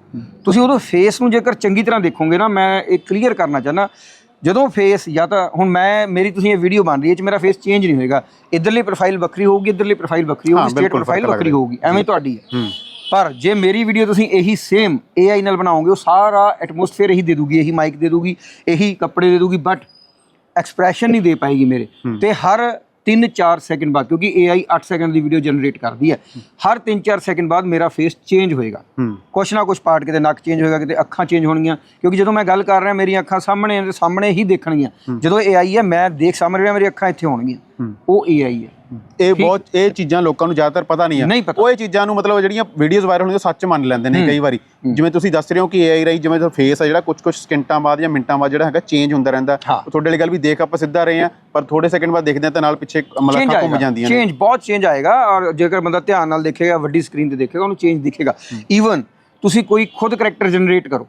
S1: ਤੁਸੀਂ ਉਹਦੇ ਫੇਸ ਨੂੰ ਜੇਕਰ ਚੰਗੀ ਤਰ੍ਹਾਂ ਦੇਖੋਗੇ ਨਾ ਮੈਂ ਇਹ ਕਲੀਅਰ ਕਰਨਾ ਚਾਹੁੰਦਾ ਜਦੋਂ ਫੇਸ ਜਾਂ ਤਾਂ ਹੁਣ ਮੈਂ ਮੇਰੀ ਤੁਸੀਂ ਇਹ ਵੀਡੀਓ ਬਣ ਰਹੀ ਹੈ ਚ ਮੇਰਾ ਫੇਸ ਚੇਂਜ ਨਹੀਂ ਹੋਏਗਾ। ਇਧਰਲੀ ਪ੍ਰੋਫਾਈਲ ਵੱਖਰੀ ਹੋਊਗੀ ਇਧਰਲੀ ਪ੍ਰੋਫਾਈਲ ਵੱਖਰੀ ਹੋਊਗੀ ਸਟੇਟ ਪ੍ਰੋਫਾਈਲ ਵੱਖਰੀ ਹੋਊਗੀ ਐਵੇਂ ਤੁਹਾਡੀ ਹੈ।
S2: ਹੂੰ।
S1: ਪਰ ਜੇ ਮੇਰੀ ਵੀਡੀਓ ਤੁਸੀਂ ਇਹੀ ਸੇਮ AI ਨਾਲ ਬਣਾਓਗੇ ਉਹ ਸਾਰਾ ਐਟਮੋਸਫੇਅਰ ਇਹੀ ਦੇ ਦੂਗੀ ਇਹੀ ਮਾਈਕ ਦੇ ਦੂਗੀ ਇਹੀ ਕੱਪੜੇ ਦੇ ਦੂਗੀ ਬਟ ਐਕਸਪ੍ਰੈਸ਼ਨ ਨਹੀਂ ਦੇ ਪਾਏਗੀ ਮੇਰੇ। ਤੇ ਹਰ 3-4 ਸੈਕਿੰਡ ਬਾਅਦ ਕਿਉਂਕਿ AI 8 ਸੈਕਿੰਡ ਦੀ ਵੀਡੀਓ ਜਨਰੇਟ ਕਰਦੀ ਹੈ। ਹਰ 3-4 ਸੈਕਿੰਡ ਬਾਅਦ ਮੇਰਾ ਫੇਸ ਚੇਂਜ ਹੋਏਗਾ। ਕੁਛ ਨਾ ਕੁਛ ਪਾਰਟ ਕਿਤੇ ਨੱਕ ਚੇਂਜ ਹੋਏਗਾ ਕਿਤੇ ਅੱਖਾਂ ਚੇਂਜ ਹੋਣਗੀਆਂ। ਕਿਉਂਕਿ ਜਦੋਂ ਮੈਂ ਗੱਲ ਕਰ ਰਿਹਾ ਮੇਰੀਆਂ ਅੱਖਾਂ ਸਾਹਮਣੇ ਸਾਹਮਣੇ ਹੀ ਦੇਖਣਗੀਆਂ। ਜਦੋਂ AI ਹੈ ਮੈਂ ਦੇਖ ਸਮਝ ਰਿਹਾ ਮੇਰੀ ਅੱਖਾਂ ਇੱਥੇ ਹੋਣਗੀਆਂ। ਉਹ AI ਹੈ।
S2: ਇਹ ਬਹੁਤ ਇਹ ਚੀਜ਼ਾਂ ਲੋਕਾਂ ਨੂੰ ਜ਼ਿਆਦਾਤਰ ਪਤਾ ਨਹੀਂ ਆ। ਉਹ ਇਹ ਚੀਜ਼ਾਂ ਨੂੰ ਮਤਲਬ ਜਿਹੜੀਆਂ ਵੀਡੀਓਜ਼ ਵਾਇਰਲ ਹੁੰਦੀਆਂ ਸੱਚ ਮੰਨ ਲੈਂਦੇ ਨੇ ਕਈ ਵਾਰੀ। ਜਿਵੇਂ ਤੁਸੀਂ ਦੱਸ ਰਹੇ ਹੋ ਕਿ AI ਰਾਈ ਜਿਵੇਂ ਫੇਸ ਆ ਜਿਹੜਾ ਕੁਝ ਕੁਝ ਸਕਿੰਟਾਂ ਬਾਅਦ ਜਾਂ ਮਿੰਟਾਂ ਬਾਅਦ ਜਿਹੜਾ ਹੈਗਾ ਚੇਂਜ ਹੁੰਦਾ ਰਹਿੰਦਾ। ਤੁਹਾਡੇ ਵਾਲੀ ਗੱਲ ਵੀ ਦੇਖ ਆਪਾਂ ਸਿੱਧਾ ਰਹੇ ਆ ਪਰ ਥੋੜੇ ਸੈਕਿੰਡ ਬਾਅਦ ਦੇਖਦੇ ਆ ਤਾਂ ਨਾਲ ਪਿੱਛੇ ਮਲੱਖਾਂ ਘੁੰਮ ਜਾਂਦੀਆਂ ਨੇ।
S1: ਚੇਂਜ ਬਹੁਤ ਚੇਂਜ ਆਏਗਾ ਔਰ ਜੇਕਰ ਬੰਦਾ ਧਿਆਨ ਨਾਲ ਦੇਖੇਗਾ ਵੱਡੀ ਸਕਰੀਨ ਤੇ ਦੇਖੇਗਾ ਉਹਨੂੰ ਚੇਂਜ ਦਿਖੇਗਾ। ਈਵਨ ਤੁਸੀਂ ਕੋਈ ਖੁਦ ਕਰੈਕਟਰ ਜਨਰੇਟ ਕਰੋ।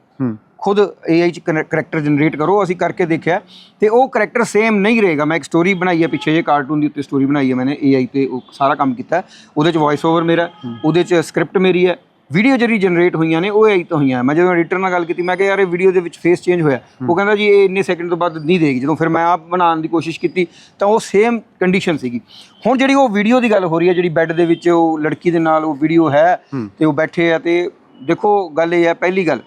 S1: ਖੁਦ AI ਚ ਕਰੈਕਟਰ ਜਨਰੇਟ ਕਰੋ ਅਸੀਂ ਕਰਕੇ ਦੇਖਿਆ। ਤੇ ਉਹ ਕਰੈਕਟਰ ਸੇਮ ਨਹੀਂ ਰਹੇਗਾ। ਮੈਂ ਇੱਕ ਸਟੋਰੀ ਬਣਾਈ ਹੈ ਪਿੱਛੇ ਜੇ ਕਾਰਟੂਨ ਦੀ ਉੱਤੇ ਸਟੋਰੀ ਬਣਾਈ ਹੈ ਮੈਨੇ AI ਤੇ ਉਹ ਸਾਰਾ ਕੰਮ ਕੀਤਾ। ਉਹਦੇ ਚ ਵੌਇਸ ਓਵਰ ਮੇਰਾ ਉਹਦੇ ਚ ਸਕ੍ਰਿਪਟ ਮੇਰੀ ਹੈ ਵੀਡੀਓ ਜਿਹੜੀ ਜਨਰੇਟ ਹੋਈਆਂ ਨੇ ਉਹ AI ਤੋਂ ਹੋਈਆਂ। ਮੈਂ ਜਦੋਂ ਐਡੀਟਰ ਨਾਲ ਗੱਲ ਕੀਤੀ ਮੈਂ ਕਿਹਾ ਯਾਰ ਇਹ ਵੀਡੀਓ ਦੇ ਵਿੱਚ ਫੇਸ ਚੇਂਜ ਹੋਇਆ। ਉਹ ਕਹਿੰਦਾ ਜੀ ਇਹ ਇੰਨੇ ਸੈਕਿੰਡ ਤੋਂ ਬਾਅਦ ਨਹੀਂ ਦੇਗੀ। ਜਦੋਂ ਫਿਰ ਮੈਂ ਆਪ ਬਣਾਉਣ ਦੀ ਕੋਸ਼ਿਸ਼ ਕੀਤੀ ਤਾਂ ਉਹ ਸੇਮ ਕੰਡੀਸ਼ਨ ਸੀਗੀ। ਹੁਣ ਜਿਹੜੀ ਉਹ ਵੀਡੀਓ ਦੀ ਗੱਲ ਹੋ ਰਹੀ ਹੈ ਜਿਹੜੀ ਬੈੱਡ ਦੇ ਵਿੱਚ ਉਹ ਲੜਕੀ ਦੇ ਨਾਲ ਉਹ ਵੀਡੀਓ ਹੈ ਤੇ ਉਹ ਬੈਠੇ ਆ ਤੇ ਦੇਖੋ ਗੱਲ ਇਹ ਹੈ ਪਹਿਲੀ ਗੱਲ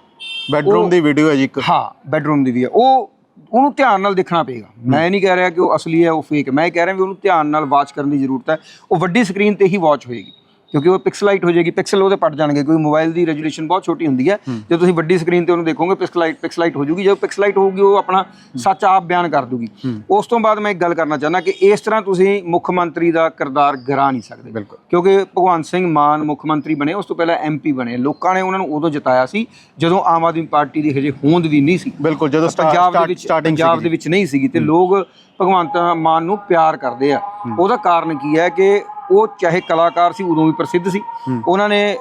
S2: ਬੈਡਰੂਮ ਦੀ ਵੀਡੀਓ ਹੈ ਜੀ ਇੱਕ।
S1: ਹਾਂ ਬੈਡਰੂਮ ਦੀ ਵੀ ਹੈ। ਉਹ ਉਹਨੂੰ ਧਿਆਨ ਨਾਲ ਦੇਖਣਾ ਪਏਗਾ। ਮੈਂ ਨਹੀਂ ਕਹਿ ਰਿਹਾ ਕਿ ਉਹ ਅਸਲੀ ਹੈ ਉਹ ਫੇਕ ਮੈਂ ਇਹ ਕਹਿ ਰਿਹਾ ਵੀ ਉਹਨੂੰ ਧਿਆਨ ਨਾਲ ਵਾਚ ਕਰਨ ਦੀ ਜ਼ਰੂਰਤ ਹੈ। ਉਹ ਵੱਡੀ ਸਕਰੀਨ ਤੇ ਹੀ ਵਾਚ ਹੋਏਗੀ। ਕਿਉਂਕਿ ਉਹ ਪਿਕਸਲਾਈਟ ਹੋ ਜਾਏਗੀ ਪਿਕਸਲ ਉਹਦੇ ਪਟ ਜਾਣਗੇ ਕਿਉਂਕਿ ਮੋਬਾਈਲ ਦੀ ਰੈਜ਼ੋਲੂਸ਼ਨ ਬਹੁਤ ਛੋਟੀ ਹੁੰਦੀ ਹੈ। ਜੇ ਤੁਸੀਂ ਵੱਡੀ ਸਕਰੀਨ ਤੇ ਉਹਨੂੰ ਦੇਖੋਗੇ ਪਿਕਸਲਾਈਟ ਪਿਕਸਲਾਈਟ ਹੋ ਜਾਊਗੀ ਜਦੋਂ ਪਿਕਸਲਾਈਟ ਹੋਊਗੀ ਉਹ ਆਪਣਾ ਸੱਚ ਆਪ ਬਿਆਨ ਕਰ ਦੂਗੀ। ਉਸ ਤੋਂ ਬਾਅਦ ਮੈਂ ਇੱਕ ਗੱਲ ਕਰਨਾ ਚਾਹੁੰਦਾ ਕਿ ਇਸ ਤਰ੍ਹਾਂ ਤੁਸੀਂ ਮੁੱਖ ਮੰਤਰੀ ਦਾ ਕਿਰਦਾਰ ਗਰਾ ਨਹੀਂ ਸਕਦੇ।
S2: ਬਿਲਕੁਲ।
S1: ਕਿਉਂਕਿ ਭਗਵੰਤ ਸਿੰਘ ਮਾਨ ਮੁੱਖ ਮੰਤਰੀ ਬਣੇ ਉਸ ਤੋਂ ਪਹਿਲਾਂ ਐਮਪੀ ਬਣੇ। ਲੋਕਾਂ ਨੇ ਉਹਨਾਂ ਨੂੰ ਉਦੋਂ ਜਿਤਾਇਆ ਸੀ ਜਦੋਂ ਆਮ ਆਦਮੀ ਪਾਰਟੀ ਦੀ ਹਜੇ ਹੋਂਦ ਵੀ ਨਹੀਂ ਸੀ।
S2: ਬਿਲਕੁਲ ਜਦੋਂ
S1: ਪੰਜਾਬ ਦੇ ਵਿੱਚ ਪੰਜਾਬ ਦੇ ਵਿੱਚ ਨਹੀਂ ਸੀਗੀ ਤੇ ਲੋਕ ਭਗਵੰਤ ਮਾਨ ਨੂੰ ਪਿਆਰ ਕਰਦੇ ਆ। ਉਹਦਾ ਕਾਰਨ ਕੀ ਹੈ ਕਿ ਉਹ ਚਾਹੇ ਕਲਾਕਾਰ ਸੀ ਉਦੋਂ ਵੀ ਪ੍ਰਸਿੱਧ ਸੀ। ਉਹਨਾਂ ਨੇ